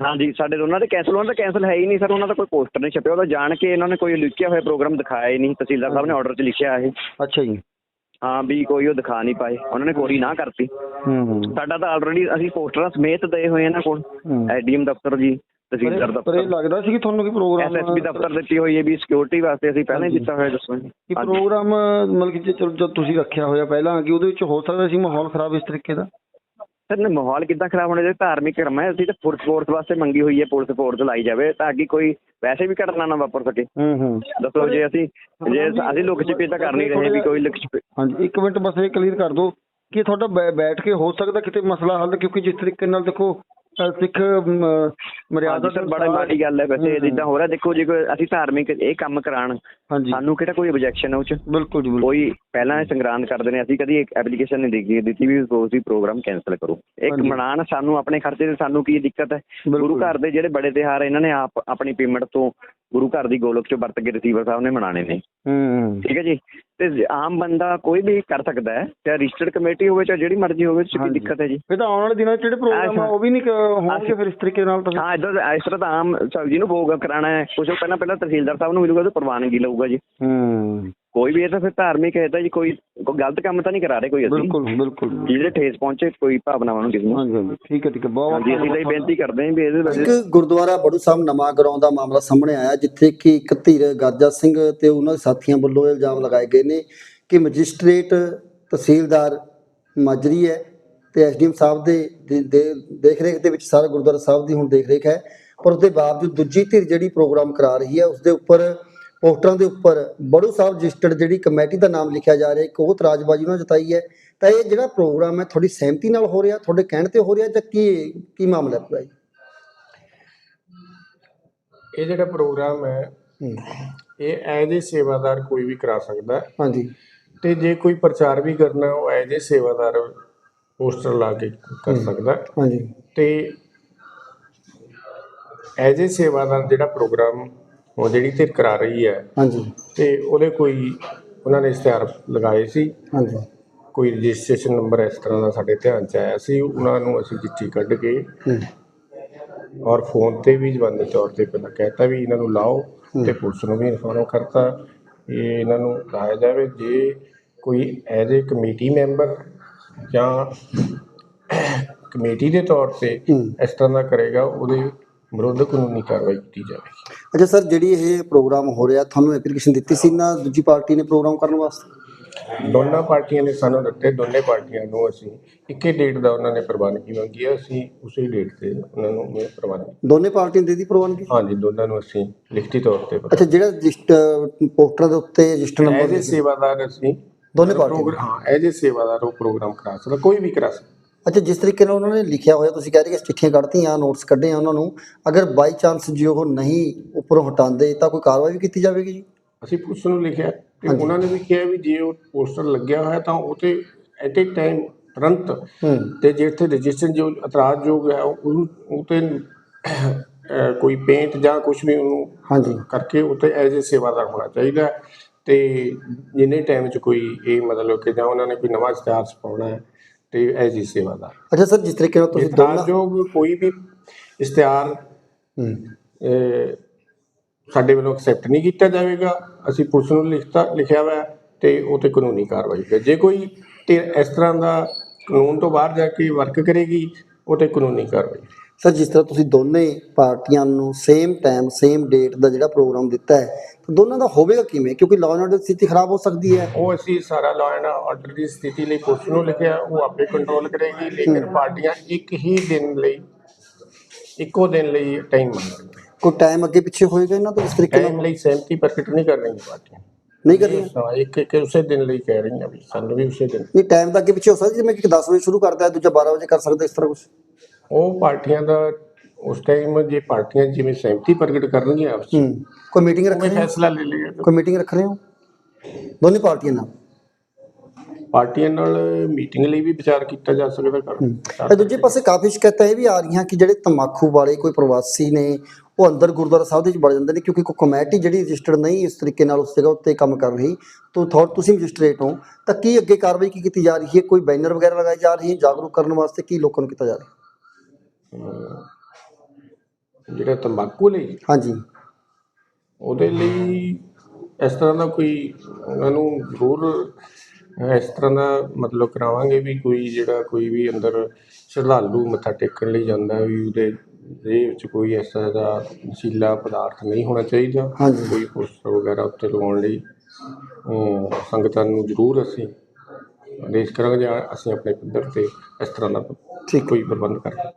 [SPEAKER 4] ਹਾਂਜੀ ਸਾਡੇ ਦੋਨਾਂ ਦੇ ਕੈਂਸਲ ਉਹਨਾਂ ਦਾ ਕੈਂਸਲ ਹੈ ਹੀ ਨਹੀਂ ਸਰ ਉਹਨਾਂ ਦਾ ਕੋਈ ਪੋਸਟਰ ਨਹੀਂ ਛਪਿਆ ਉਹਦਾ ਜਾਣ ਕੇ ਇਹਨਾਂ ਨੇ ਕੋਈ ਲਿਖਿਆ ਹੋਇਆ ਪ੍ਰੋਗਰਾਮ ਦਿਖਾਇਆ ਹੀ ਨਹੀਂ ਤਹਿਸੀਲਦਾਰ ਸਾਹਿਬ ਨੇ ਆਰਡਰ 'ਚ ਲਿਖਿਆ ਇਹ।
[SPEAKER 5] ਅੱਛਾ ਜੀ।
[SPEAKER 4] ਹਾਂ ਵੀ ਕੋਈ ਉਹ ਦਿਖਾ ਨਹੀਂ ਪਾਏ ਉਹਨਾਂ ਨੇ ਕੋਰੀ ਨਾ ਕਰਤੀ।
[SPEAKER 5] ਹੂੰ ਹੂੰ।
[SPEAKER 4] ਸਾਡਾ ਤਾਂ ਆਲਰੇਡੀ ਅਸੀਂ ਪੋਸਟਰਾਂ ਸਮੇਤ ਦਏ ਹੋਏ ਇਹਨਾਂ ਕੋਲ
[SPEAKER 5] ਹੂੰ।
[SPEAKER 4] ਐਡੀਐਮ ਦਫ਼ਤਰ ਜੀ ਤਹਿਸੀਲਦਾਰ
[SPEAKER 5] ਪਰ ਇਹ
[SPEAKER 4] ਦਫ਼ਤਰ।
[SPEAKER 5] ਲੱਗਦਾ ਸੀ ਕਿ ਤੁਹਾਨੂੰ ਕੀ ਪ੍ਰੋਗਰਾਮ
[SPEAKER 4] ਐਸਐਸਪੀ ਦਫ਼ਤਰ ਦਿੱਤੀ ਹੋਈ ਹੈ ਵੀ ਸਿਕਿਉਰਿਟੀ ਵਾਸਤੇ ਅਸੀਂ ਪਹਿਲਾਂ ਹੀ
[SPEAKER 5] ਹਾਂਜੀ।
[SPEAKER 4] ਦਿੱਤਾ ਹੋਇਆ ਦੱਸੋ ਜੀ।
[SPEAKER 5] ਕਿ
[SPEAKER 4] ਹਾਂਜੀ।
[SPEAKER 5] ਪ੍ਰੋਗਰਾਮ ਮਤਲਬ ਕਿ ਜੇ ਚਲੋ ਜਦ ਤੁਸੀਂ ਰੱਖਿਆ ਹੋਇਆ ਪਹਿਲਾਂ ਕਿ ਉਹਦੇ ਵਿੱਚ ਹੋ ਸਕਦਾ ਸੀ ਮਾਹੌਲ ਖਰਾਬ ਇਸ ਤਰੀਕੇ ਦਾ?
[SPEAKER 4] ਸਰ ਮਾਹੌਲ ਕਿੱਦਾਂ ਖਰਾਬ ਹੋਣੇ ਜੇ ਧਾਰਮਿਕ ਕਰਮ ਹੈ ਅਸੀਂ ਤਾਂ ਪੁਲਿਸ ਫੋਰਸ ਵਾਸਤੇ ਮੰਗੀ ਹੋਈ ਹੈ ਪੁਲਿਸ ਫੋਰਸ ਲਾਈ ਜਾਵੇ ਤਾਂ ਕਿ ਕੋਈ ਵੈਸੇ ਵੀ ਘਟਨਾ ਨਾ ਵਾਪਰ ਸਕੇ।
[SPEAKER 5] ਹੂੰ ਹੂੰ।
[SPEAKER 4] ਦੱਸੋ ਜੇ ਅਸੀਂ ਜੇ ਅਸੀਂ ਲੁੱਕ ਛਿਪੀ ਤਾਂ ਕਰ ਨਹੀਂ ਰਹੇ ਵੀ ਕੋਈ ਲੁੱਕ ਛਿਪੀ।
[SPEAKER 5] ਹਾਂਜੀ ਇੱਕ ਮਿੰਟ ਬਸ ਇਹ ਕਲੀਅਰ ਕਰ ਦਿਓ ਕਿ ਤੁਹਾਡਾ ਬੈਠ ਕੇ ਹੋ ਸਕਦਾ ਕਿਤੇ ਮਸਲਾ ਹੱਲ ਕਿਉਂਕਿ ਜਿਸ ਤਰੀਕੇ ਨਾਲ ਦੇਖੋ ਸਿੱਖ ਮਰਿਆਦਾ
[SPEAKER 4] ਸਰ ਬੜਾ ਮਾੜੀ ਗੱਲ ਹੈ ਵੈਸੇ ਜਿੱਦਾਂ ਹੋ ਰਿਹਾ ਦੇਖੋ ਜੇ ਕੋਈ ਅਸੀਂ ਧਾਰਮਿਕ ਇਹ ਕੰਮ ਕਰਾਣ ਸਾਨੂੰ ਕਿਹੜਾ ਕੋਈ ਆਬਜੈਕਸ਼ਨ ਹੈ ਉਹ ਚ?
[SPEAKER 5] ਬਿਲਕੁਲ ਜੀ ਬਿਲਕੁਲ।
[SPEAKER 4] ਕੋਈ ਪਹਿਲਾਂ ਸੰਗਰਾਂਦ ਕਰਦੇ ਨੇ ਅਸੀਂ ਕਦੀ ਇੱਕ ਐਪਲੀਕੇਸ਼ਨ ਨਹੀਂ ਦਿੱਤੀ ਦਿੱਤੀ ਵੀ ਤੁਸੀਂ ਪ੍ਰੋਗਰਾਮ ਕੈਨਸਲ ਕਰੋ। ਇੱਕ। ਮਨਾਣ ਸਾਨੂੰ ਆਪਣੇ ਖਰਚੇ ਤੇ ਸਾਨੂੰ ਕੀ ਦਿੱਕਤ ਹੈ? ਗੁਰੂ। ਘਰ ਦੇ ਜਿਹੜੇ ਬੜੇ ਤਿਹਾਰ ਇਹਨਾਂ ਨੇ ਆਪ ਆਪਣੀ ਪੇਮੈਂਟ ਤੋਂ ਗੁਰੂ ਘਰ ਦੀ ਗੋਲਕ ਚੋਂ ਵਰਤ ਕੇ ਰਿਸੀਵਰ ਸਾਹਿਬ ਨੇ ਮਨਾਣੇ ਨੇ।
[SPEAKER 5] ਹੂੰ।
[SPEAKER 4] ਠੀਕ ਹੈ ਜੀ? ਤੇ ਜ- ਆਮ ਬੰਦਾ ਕੋਈ ਵੀ ਕਰ ਸਕਦਾ ਹੈ ਚਾਹੇ ਰਜਿਸਟਰਡ ਕਮੇਟੀ ਹੋਵੇ ਚਾਹੇ ਜਿਹੜੀ ਮਰਜ਼ੀ ਹੋਵੇ ਚ ਕੀ
[SPEAKER 5] ਹਾਂਜੀ।
[SPEAKER 4] ਦਿੱਕਤ ਹੈ ਜੀ?
[SPEAKER 5] ਤਾਂ ਆਉਣ ਵਾਲੇ ਦਿਨਾਂ 'ਚ ਜਿਹੜੇ ਪ੍ਰੋਗਰਾਮ ਆ ਉਹ ਵੀ ਨਹੀਂ ਹੋਣਗੇ ਫਿਰ ਇਸ ਤਰੀਕੇ ਨਾਲ ਤਾਂ ਫਿਰ?
[SPEAKER 4] ਹਾਂ ਇਦਾਂ ਇਸ ਤਰ੍ਹਾਂ ਤਾਂ ਆਮ ਸਬਜ਼ੀ ਨੂੰ ਭੋਗ ਕਰਾਣਾ ਹੈ। ਉਹ ਪਹਿਲਾਂ ਪਹਿਲਾਂ ਤਹਿਸੀਲਦਾਰ ਸਾਹਿਬ ਨੂੰ ਮਿਲੂਗਾ ਤੇ ਪ੍ਰਵਾਨਗੀ ਲਊਗਾ ਜੀ।
[SPEAKER 5] ਹੂੰ।
[SPEAKER 4] ਕੋਈ ਵੀ ਇਹ ਤਾਂ ਫਿਰ ਧਾਰਮਿਕ ਹੈ ਤਾਂ ਜੀ ਕੋਈ ਕੋਈ ਗਲਤ ਕੰਮ ਤਾਂ ਨਹੀਂ ਕਰਾ ਰਹੇ ਕੋਈ ਅਸੀਂ।
[SPEAKER 5] ਬਿਲਕੁਲ ਬਿਲਕੁਲ।
[SPEAKER 4] ਜਿਹੜੇ ਠੇਸ ਪਹੁੰਚੇ ਕੋਈ ਭਾਵਨਾਵਾਂ ਨੂੰ ਕਿਸੇ ਨੂੰ।
[SPEAKER 5] ਹਾਂਜੀ ਹਾਂਜੀ। ਠੀਕ ਹੈ ਠੀਕ ਹੈ। ਬਹੁਤ
[SPEAKER 4] ਹਾਂਜੀ ਅਸੀਂ ਇਹ ਬੇਨਤੀ ਕਰਦੇ ਹਾਂ ਵੀ ਇਹਦੇ ਵਿੱਚ
[SPEAKER 1] ਇੱਕ ਗੁਰਦੁਆਰਾ ਬੜੂ ਸਾਹਿਬ ਨਵਾਂ ਗਰਾਉਂ ਦਾ ਮਾਮਲਾ ਸਾਹਮਣੇ ਆਇਆ ਜਿੱਥੇ ਕਿ ਇੱਕ ਧੀਰ ਗਾਜਾ ਸਿੰਘ ਤੇ ਉਹਨਾਂ ਦੇ ਸਾਥੀਆਂ ਵੱਲੋਂ ਇਲਜ਼ਾਮ ਲਗਾਏ ਗਏ ਨੇ ਕਿ ਮੈਜਿਸਟ੍ਰੇਟ ਤਹਿਸੀਲਦਾਰ ਮਾਜਰੀ ਹੈ ਤੇ ਐਸਡੀਐਮ ਸਾਹਿਬ ਦੇ ਦੇ- ਦੇ- ਦੇਖ ਰੇਖ ਦੇ ਵਿੱਚ ਸਾਰਾ ਗੁਰਦੁਆਰਾ ਸਾਹਿਬ ਦੀ ਹੁਣ ਦੇਖ ਰੇਖ ਹੈ। ਪਰ ਉਸਦੇ ਬਾਵਜੂਦ ਦੂਜੀ ਧਿਰ ਜਿਹੜੀ ਪ੍ਰੋਗਰਾਮ ਕਰਾ ਰਹੀ ਹੈ ਉਸਦੇ ਉੱਪਰ ਪੋਸਟਰਾਂ ਦੇ ਉੱਪਰ ਬੜੂ ਸਾਹਿਬ ਰਜਿਸਟਰਡ ਜਿਹੜੀ ਕਮੇਟੀ ਦਾ ਨਾਮ ਲਿਖਿਆ ਜਾ ਰਿਹਾ ਇੱਕ ਉਹ ਤਰਾਜਬਾਜ਼ੀ ਉਹਨਾਂ ਜਤਾਈ ਹੈ। ਤਾਂ ਇਹ ਜਿਹੜਾ ਪ੍ਰੋਗਰਾਮ ਹੈ ਤੁਹਾਡੀ ਸਹਿਮਤੀ ਨਾਲ ਹੋ ਰਿਹਾ ਤੁਹਾਡੇ ਕਹਿਣ ਤੇ ਹੋ ਰਿਹਾ ਜਾਂ ਕੀ ਕੀ ਮਾਮਲਾ ਹੈ ਜੀ?
[SPEAKER 6] ਇਹ ਜਿਹੜਾ ਪ੍ਰੋਗਰਾਮ ਹੈ। ਇਹ ਐਜ਼ ਏ ਸੇਵਾਦਾਰ ਕੋਈ ਵੀ ਕਰਾ ਸਕਦਾ ਹੈ।
[SPEAKER 1] ਹਾਂਜੀ।
[SPEAKER 6] ਤੇ ਜੇ ਕੋਈ ਪ੍ਰਚਾਰ ਵੀ ਕਰਨਾ ਉਹ ਐਜ਼ ਏ ਸੇਵਾਦਾਰ ਪੋਸਟਰ ਲਾ ਕੇ ਕਰ ਸਕਦਾ।
[SPEAKER 1] ਹਾਂਜੀ।
[SPEAKER 6] ਤੇ ਐਜ਼ ਏ ਸੇਵਾਦਾਰ ਜਿਹੜਾ ਪ੍ਰੋਗਰਾਮ ਉਹ ਜਿਹੜੀ ਤੇ ਕਰਾ ਰਹੀ ਹੈ।
[SPEAKER 1] ਹਾਂਜੀ।
[SPEAKER 6] ਤੇ ਉਹਦੇ ਕੋਈ ਉਹਨਾਂ ਨੇ ਇਸ਼ਤਿਹਾਰ ਲਗਾਏ ਸੀ?
[SPEAKER 1] ਹਾਂਜੀ।
[SPEAKER 6] ਕੋਈ ਰਜਿਸਟ੍ਰੇਸ਼ਨ ਨੰਬਰ ਇਸ ਤਰ੍ਹਾਂ ਦਾ ਸਾਡੇ ਧਿਆਨ ਚ ਆਇਆ ਸੀ ਉਹਨਾਂ ਨੂੰ ਅਸੀਂ ਚਿੱਠੀ ਕੱਢ ਕੇ
[SPEAKER 1] ਹੂੰ।
[SPEAKER 6] ਔਰ ਫੋਨ ਤੇ ਵੀ ਜਵਾਨੀ ਤੌਰ ਤੇ ਪਹਿਲਾਂ ਕਹਿਤਾ ਵੀ ਇਹਨਾਂ ਨੂੰ ਲਾਓ ਤੇ ਪੁਲਿਸ ਨੂੰ ਵੀ ਇਨਫੋਰਮ ਕਰਤਾ ਇਹ ਇਹਨਾਂ ਨੂੰ ਲਾਇਆ ਜਾਵੇ। ਜੇ ਕੋਈ ਐਜ਼ ਏ ਕਮੇਟੀ ਮੈਂਬਰ ਜਾਂ ਕਮੇਟੀ ਦੇ ਤੌਰ ਤੇ। ਇਸ ਤਰ੍ਹਾਂ ਦਾ ਕਰੇਗਾ ਉਹਦੇ ਵਿਰੁੱਧ ਕਾਨੂੰਨੀ ਕਾਰਵਾਈ ਕੀਤੀ ਜਾਵੇਗੀ।
[SPEAKER 1] ਅੱਛਾ ਸਰ ਜਿਹੜੀ ਇਹ ਪ੍ਰੋਗਰਾਮ ਹੋ ਰਿਹਾ ਤੁਹਾਨੂੰ ਐਪਲੀਕੇਸ਼ਨ ਦਿੱਤੀ ਸੀ ਨਾ ਦੂਜੀ ਪਾਰਟੀ ਨੇ ਪ੍ਰੋਗਰਾਮ ਕਰਨ ਵਾਸਤੇ?
[SPEAKER 6] ਦੋਨਾਂ ਪਾਰਟੀਆਂ ਨੇ ਸਾਨੂੰ ਦਿੱਤੇ ਦੋਨੇ ਪਾਰਟੀਆਂ ਨੂੰ ਅਸੀਂ ਇੱਕੇ ਡੇਟ ਦਾ ਉਹਨਾਂ ਨੇ ਪ੍ਰਵਾਨਗੀ ਮੰਗੀ ਹੈ ਅਸੀਂ ਉਸੇ ਡੇਟ ਤੇ ਉਹਨਾਂ ਨੂੰ ਮੈਂ ਪ੍ਰਵਾਨਗੀ
[SPEAKER 1] ਦੋਨੇ ਪਾਰਟੀਆਂ ਦੇ ਦੀ ਪ੍ਰਵਾਨਗੀ
[SPEAKER 6] ਹਾਂਜੀ ਦੋਨਾਂ ਨੂੰ ਅਸੀਂ ਲਿਖਤੀ ਤੌਰ ਤੇ
[SPEAKER 1] ਅੱਛਾ ਜਿਹੜਾ ਰਜਿਸਟਰ ਪੋਸਟਰ ਦੇ ਉੱਤੇ ਰਜਿਸਟਰ ਨੰਬਰ
[SPEAKER 6] ਐਜ਼ ਸੇਵਾਦਾਰ ਅਸੀਂ
[SPEAKER 1] ਦੋਨੇ ਪਾਰਟੀਆਂ
[SPEAKER 6] ਪ੍ਰੋਗਰਾਮ ਹਾਂ ਐਜ਼ ਸੇਵਾਦਾਰ ਉਹ ਪ੍ਰੋਗਰਾਮ ਕਰਾ ਸਕਦਾ ਕੋਈ ਵੀ ਕਰਾ ਸਕਦਾ।
[SPEAKER 1] ਅੱਛਾ ਜਿਸ ਤਰੀਕੇ ਨਾਲ ਉਹਨਾਂ ਨੇ ਲਿਖਿਆ ਹੋਇਆ ਤੁਸੀਂ ਕਹਿ ਰਹੇ ਕਿ ਚਿੱਠੀਆਂ ਕੱਢਤੀਆਂ ਨੋਟਸ ਕੱਢੇ ਆ ਉਹਨਾਂ ਨੂੰ ਅਗਰ ਬਾਈ ਚਾਂਸ ਜੇ ਉਹ ਨਹੀਂ ਉੱਪਰੋਂ ਹਟਾਉਂਦੇ ਤਾਂ ਕੋਈ ਕਾਰਵਾਈ ਵੀ ਕੀਤੀ ਜਾਵੇਗੀ ਜੀ?
[SPEAKER 6] ਅਸੀਂ ਪੁਲਿਸ ਨੂੰ ਲਿਖਿਆ ਤੇ ਉਹਨਾਂ ਨੇ ਵੀ ਕਿਹਾ ਵੀ ਜੇ ਉਹ ਪੋਸਟਰ ਲੱਗਿਆ ਹੋਇਆ ਤਾਂ ਉਹ ਤੇ ਐਟ ਏ ਟਾਈਮ ਤੁਰੰਤ ਤੇ ਜਿੱਥੇ ਰਜਿਸਟਰ ਜੋ ਇਤਰਾਜ਼ਯੋਗ ਹੈ ਉਹ ਉਹ ਤੇ ਕੋਈ ਪੇਂਟ ਜਾਂ ਕੁਝ ਵੀ ਉਹਨੂੰ
[SPEAKER 1] ਹਾਂਜੀ।
[SPEAKER 6] ਕਰਕੇ ਉੱਤੇ ਐਜ਼ ਏ ਸੇਵਾਦਾਰ ਹੋਣਾ ਚਾਹੀਦਾ ਤੇ ਜਿੰਨੇ ਟਾਈਮ 'ਚ ਕੋਈ ਇਹ ਮਤਲਬ ਕਿ ਜਾਂ ਉਹਨਾਂ ਨੇ ਕੋਈ ਨਵਾਂ ਇਸ਼ਤਿਹਾਰ ਛਪਾਉਣਾ ਹੈ ਤੇ ਐਜ਼ ਏ ਸੇਵਾਦਾਰ
[SPEAKER 1] ਅੱਛਾ ਸਰ ਜਿਸ ਤਰੀਕੇ ਨਾਲ ਤੁਸੀਂ ਦੋਨਾਂ
[SPEAKER 6] ਇਤਰਾਜ਼ਯੋਗ ਕੋਈ ਵੀ ਇਸ਼ਤਿਹਾਰ
[SPEAKER 1] ਹੂੰ।
[SPEAKER 6] ਸਾਡੇ ਵੱਲੋਂ ਐਕਸੈਪਟ ਨਹੀਂ ਕੀਤਾ ਜਾਵੇਗਾ। ਅਸੀਂ ਪੁਲਿਸ ਨੂੰ ਲਿਖਤਾ ਲਿਖਿਆ ਹੋਇਆ ਹੈ ਤੇ ਉਹ ਤੇ ਕਾਨੂੰਨੀ ਕਾਰਵਾਈ ਹੈ। ਜੇ ਕੋਈ ਇਸ ਤਰ੍ਹਾਂ ਦਾ ਕਾਨੂੰਨ ਤੋਂ ਬਾਹਰ ਜਾ ਕੇ ਵਰਕ ਕਰੇਗੀ ਉਹ ਤੇ ਕਾਨੂੰਨੀ ਕਾਰਵਾਈ
[SPEAKER 1] ਸਰ ਜਿਸ ਤਰ੍ਹਾਂ ਤੁਸੀਂ ਦੋਨੇ ਪਾਰਟੀਆਂ ਨੂੰ ਸੇਮ ਟਾਈਮ ਸੇਮ ਡੇਟ ਦਾ ਜਿਹੜਾ ਪ੍ਰੋਗਰਾਮ ਦਿੱਤਾ ਹੈ ਤਾਂ ਦੋਨਾਂ ਦਾ ਹੋਵੇਗਾ ਕਿਵੇਂ? ਕਿਉਂਕਿ ਲਾਅ ਐਂਡ ਆਰਡਰ ਦੀ ਸਥਿਤੀ ਖਰਾਬ ਹੋ ਸਕਦੀ ਹੈ।
[SPEAKER 6] ਉਹ ਅਸੀਂ ਸਾਰਾ ਲਾਅ ਐਂਡ ਆਰਡਰ ਦੀ ਸਥਿਤੀ ਲਈ ਪੁਲਿਸ ਨੂੰ ਲਿਖਿਆ ਉਹ ਆਪੇ ਕੰਟਰੋਲ ਕਰੇਗੀ ਲੇਕਿਨ ਪਾਰਟੀਆਂ ਇੱਕ ਹੀ ਦਿਨ ਲਈ ਇੱਕੋ ਦਿਨ ਲਈ ਟਾਈਮ ਮੰਗਦੀਆਂ
[SPEAKER 1] ਕੋਈ ਟਾਈਮ ਅੱਗੇ ਪਿੱਛੇ ਹੋਏਗਾ ਇਹਨਾਂ ਤੋਂ ਇਸ ਤਰੀਕੇ
[SPEAKER 6] ਟਾਈਮ
[SPEAKER 1] ਨਾਲ
[SPEAKER 6] ਲਈ ਸਹਿਮਤੀ ਪ੍ਰਗਟ ਨਹੀਂ ਕਰ ਰਹੀਆਂ ਪਾਰਟੀਆਂ।
[SPEAKER 1] ਨਹੀਂ ਕਰਨੀ
[SPEAKER 6] ਹਾਂ, ਇੱਕ ਇੱਕ ਉਸੇ ਦਿਨ ਲਈ ਕਹਿ ਰਹੀਆਂ ਵੀ ਸਾਨੂੰ ਵੀ ਉਸੇ ਦਿਨ।
[SPEAKER 1] ਨਹੀਂ ਟਾਈਮ ਦਾ ਅੱਗੇ ਪਿੱਛੇ ਹੋ ਸਕਦਾ ਜਿਵੇਂ ਕਿ 10 ਵਜੇ ਸ਼ੁਰੂ ਕਰਦਾ ਹੈ ਦੂਜਾ 12 ਵਜੇ ਕਰ ਸਕਦਾ ਇਸ ਤਰ੍ਹਾਂ ਕੁਝ
[SPEAKER 6] ਉਹ ਪਾਰਟੀਆਂ ਦਾ ਉਸ ਟਾਈਮ ਜੇ ਪਾਰਟੀਆਂ ਜਿਵੇਂ ਸਹਿਮਤੀ ਪ੍ਰਗਟ ਕਰਨਗੀਆਂ ਆਪਸ
[SPEAKER 1] ਹੂੰ ਕੋਈ ਮੀਟਿੰਗ ਰੱਖ
[SPEAKER 6] ਵਿੱਚ
[SPEAKER 1] ਰਹੇ ਹੋ
[SPEAKER 6] ਫੈਸਲਾ ਲੈ ਲਏਗਾ
[SPEAKER 1] ਕੋਈ ਮੀਟਿੰਗ ਰੱਖ ਰਹੇ ਹੋ? ਦੋਨੇ ਪਾਰਟੀਆਂ ਨਾਲ?
[SPEAKER 6] ਪਾਰਟੀਆਂ ਨਾਲ ਮੀਟਿੰਗ ਲਈ ਵੀ ਵਿਚਾਰ ਕੀਤਾ ਜਾ ਸਕਦਾ
[SPEAKER 1] ਤੇ
[SPEAKER 6] ਕਰ
[SPEAKER 1] ਦੂਜੇ ਪਾਸੇ ਕਾਫੀ ਸ਼ਿਕਾਇਤਾਂ ਇਹ ਵੀ ਆ ਰਹੀਆਂ ਕਿ ਜਿਹੜੇ ਤਮਾਕੂ ਵਾਲੇ ਕੋਈ ਪ੍ਰਵਾਸੀ ਨੇ ਉਹ ਅੰਦਰ ਗੁਰਦੁਆਰਾ ਸਾਹਿਬ ਦੇ ਵਿੱਚ ਵੜ ਜਾਂਦੇ ਨੇ ਕਿਉਂਕਿ ਕੋਈ ਕਮੇਟੀ ਜਿਹੜੀ ਰਜਿਸਟਰਡ ਨਹੀਂ ਇਸ ਤਰੀਕੇ ਨਾਲ ਉਸ ਜਗ੍ਹਾ ਉੱਤੇ ਕੰਮ ਕਰ ਰਹੀ। ਤੋਂ ਥੋੜ ਤੁਸੀਂ ਮੈਜਿਸਟ੍ਰੇਟ ਹੋ ਤਾਂ ਕੀ ਅੱਗੇ ਕਾਰਵਾਈ ਕੀ ਕੀਤੀ ਜਾ ਰਹੀ ਹੈ? ਕੋਈ ਬੈਨਰ ਵਗੈਰਾ ਲਗਾਏ ਜਾ ਰਹੇ ਹਨ ਜਾਗਰੂਕ ਕਰਨ ਵਾਸਤੇ ਕੀ ਲੋਕਾਂ ਨੂੰ ਕੀਤਾ ਜਾ ਰਿਹਾ?
[SPEAKER 6] ਜਿਹੜਾ ਤੰਬਾਕੂ ਲਈ?
[SPEAKER 1] ਹਾਂਜੀ।
[SPEAKER 6] ਉਹਦੇ ਲਈ ਇਸ ਤਰ੍ਹਾਂ ਦਾ ਕੋਈ ਉਹਨਾਂ ਨੂੰ ਜ਼ਰੂਰ ਇਸ ਤਰ੍ਹਾਂ ਦਾ ਮਤਲਬ ਕਰਾਵਾਂਗੇ ਵੀ ਕੋਈ ਜਿਹੜਾ ਕੋਈ ਵੀ ਅੰਦਰ ਸ਼ਰਧਾਲੂ ਮੱਥਾ ਟੇਕਣ ਲਈ ਜਾਂਦਾ ਵੀ ਉਹਦੇ ਦੇ ਵਿੱਚ ਕੋਈ ਇਸ ਤਰ੍ਹਾਂ ਦਾ ਨਸ਼ੀਲਾ ਪਦਾਰਥ ਨਹੀਂ ਹੋਣਾ ਚਾਹੀਦਾ।
[SPEAKER 1] ਹਾਂਜੀ।
[SPEAKER 6] ਕੋਈ ਪੋਸਟਰ ਵਗੈਰਾ ਉੱਤੇ ਲਗਾਉਣ ਲਈ। ਸੰਗਤਾਂ ਨੂੰ ਜ਼ਰੂਰ ਅਸੀਂ ਆਦੇਸ਼ ਕਰਾਂਗੇ ਜਾਂ ਅਸੀਂ ਆਪਣੇ ਪੱਧਰ ਤੇ ਇਸ ਤਰ੍ਹਾਂ ਦਾ
[SPEAKER 1] ਠੀਕ।
[SPEAKER 6] ਕੋਈ ਪ੍ਰਬੰਧ ਕਰਾਂਗੇ।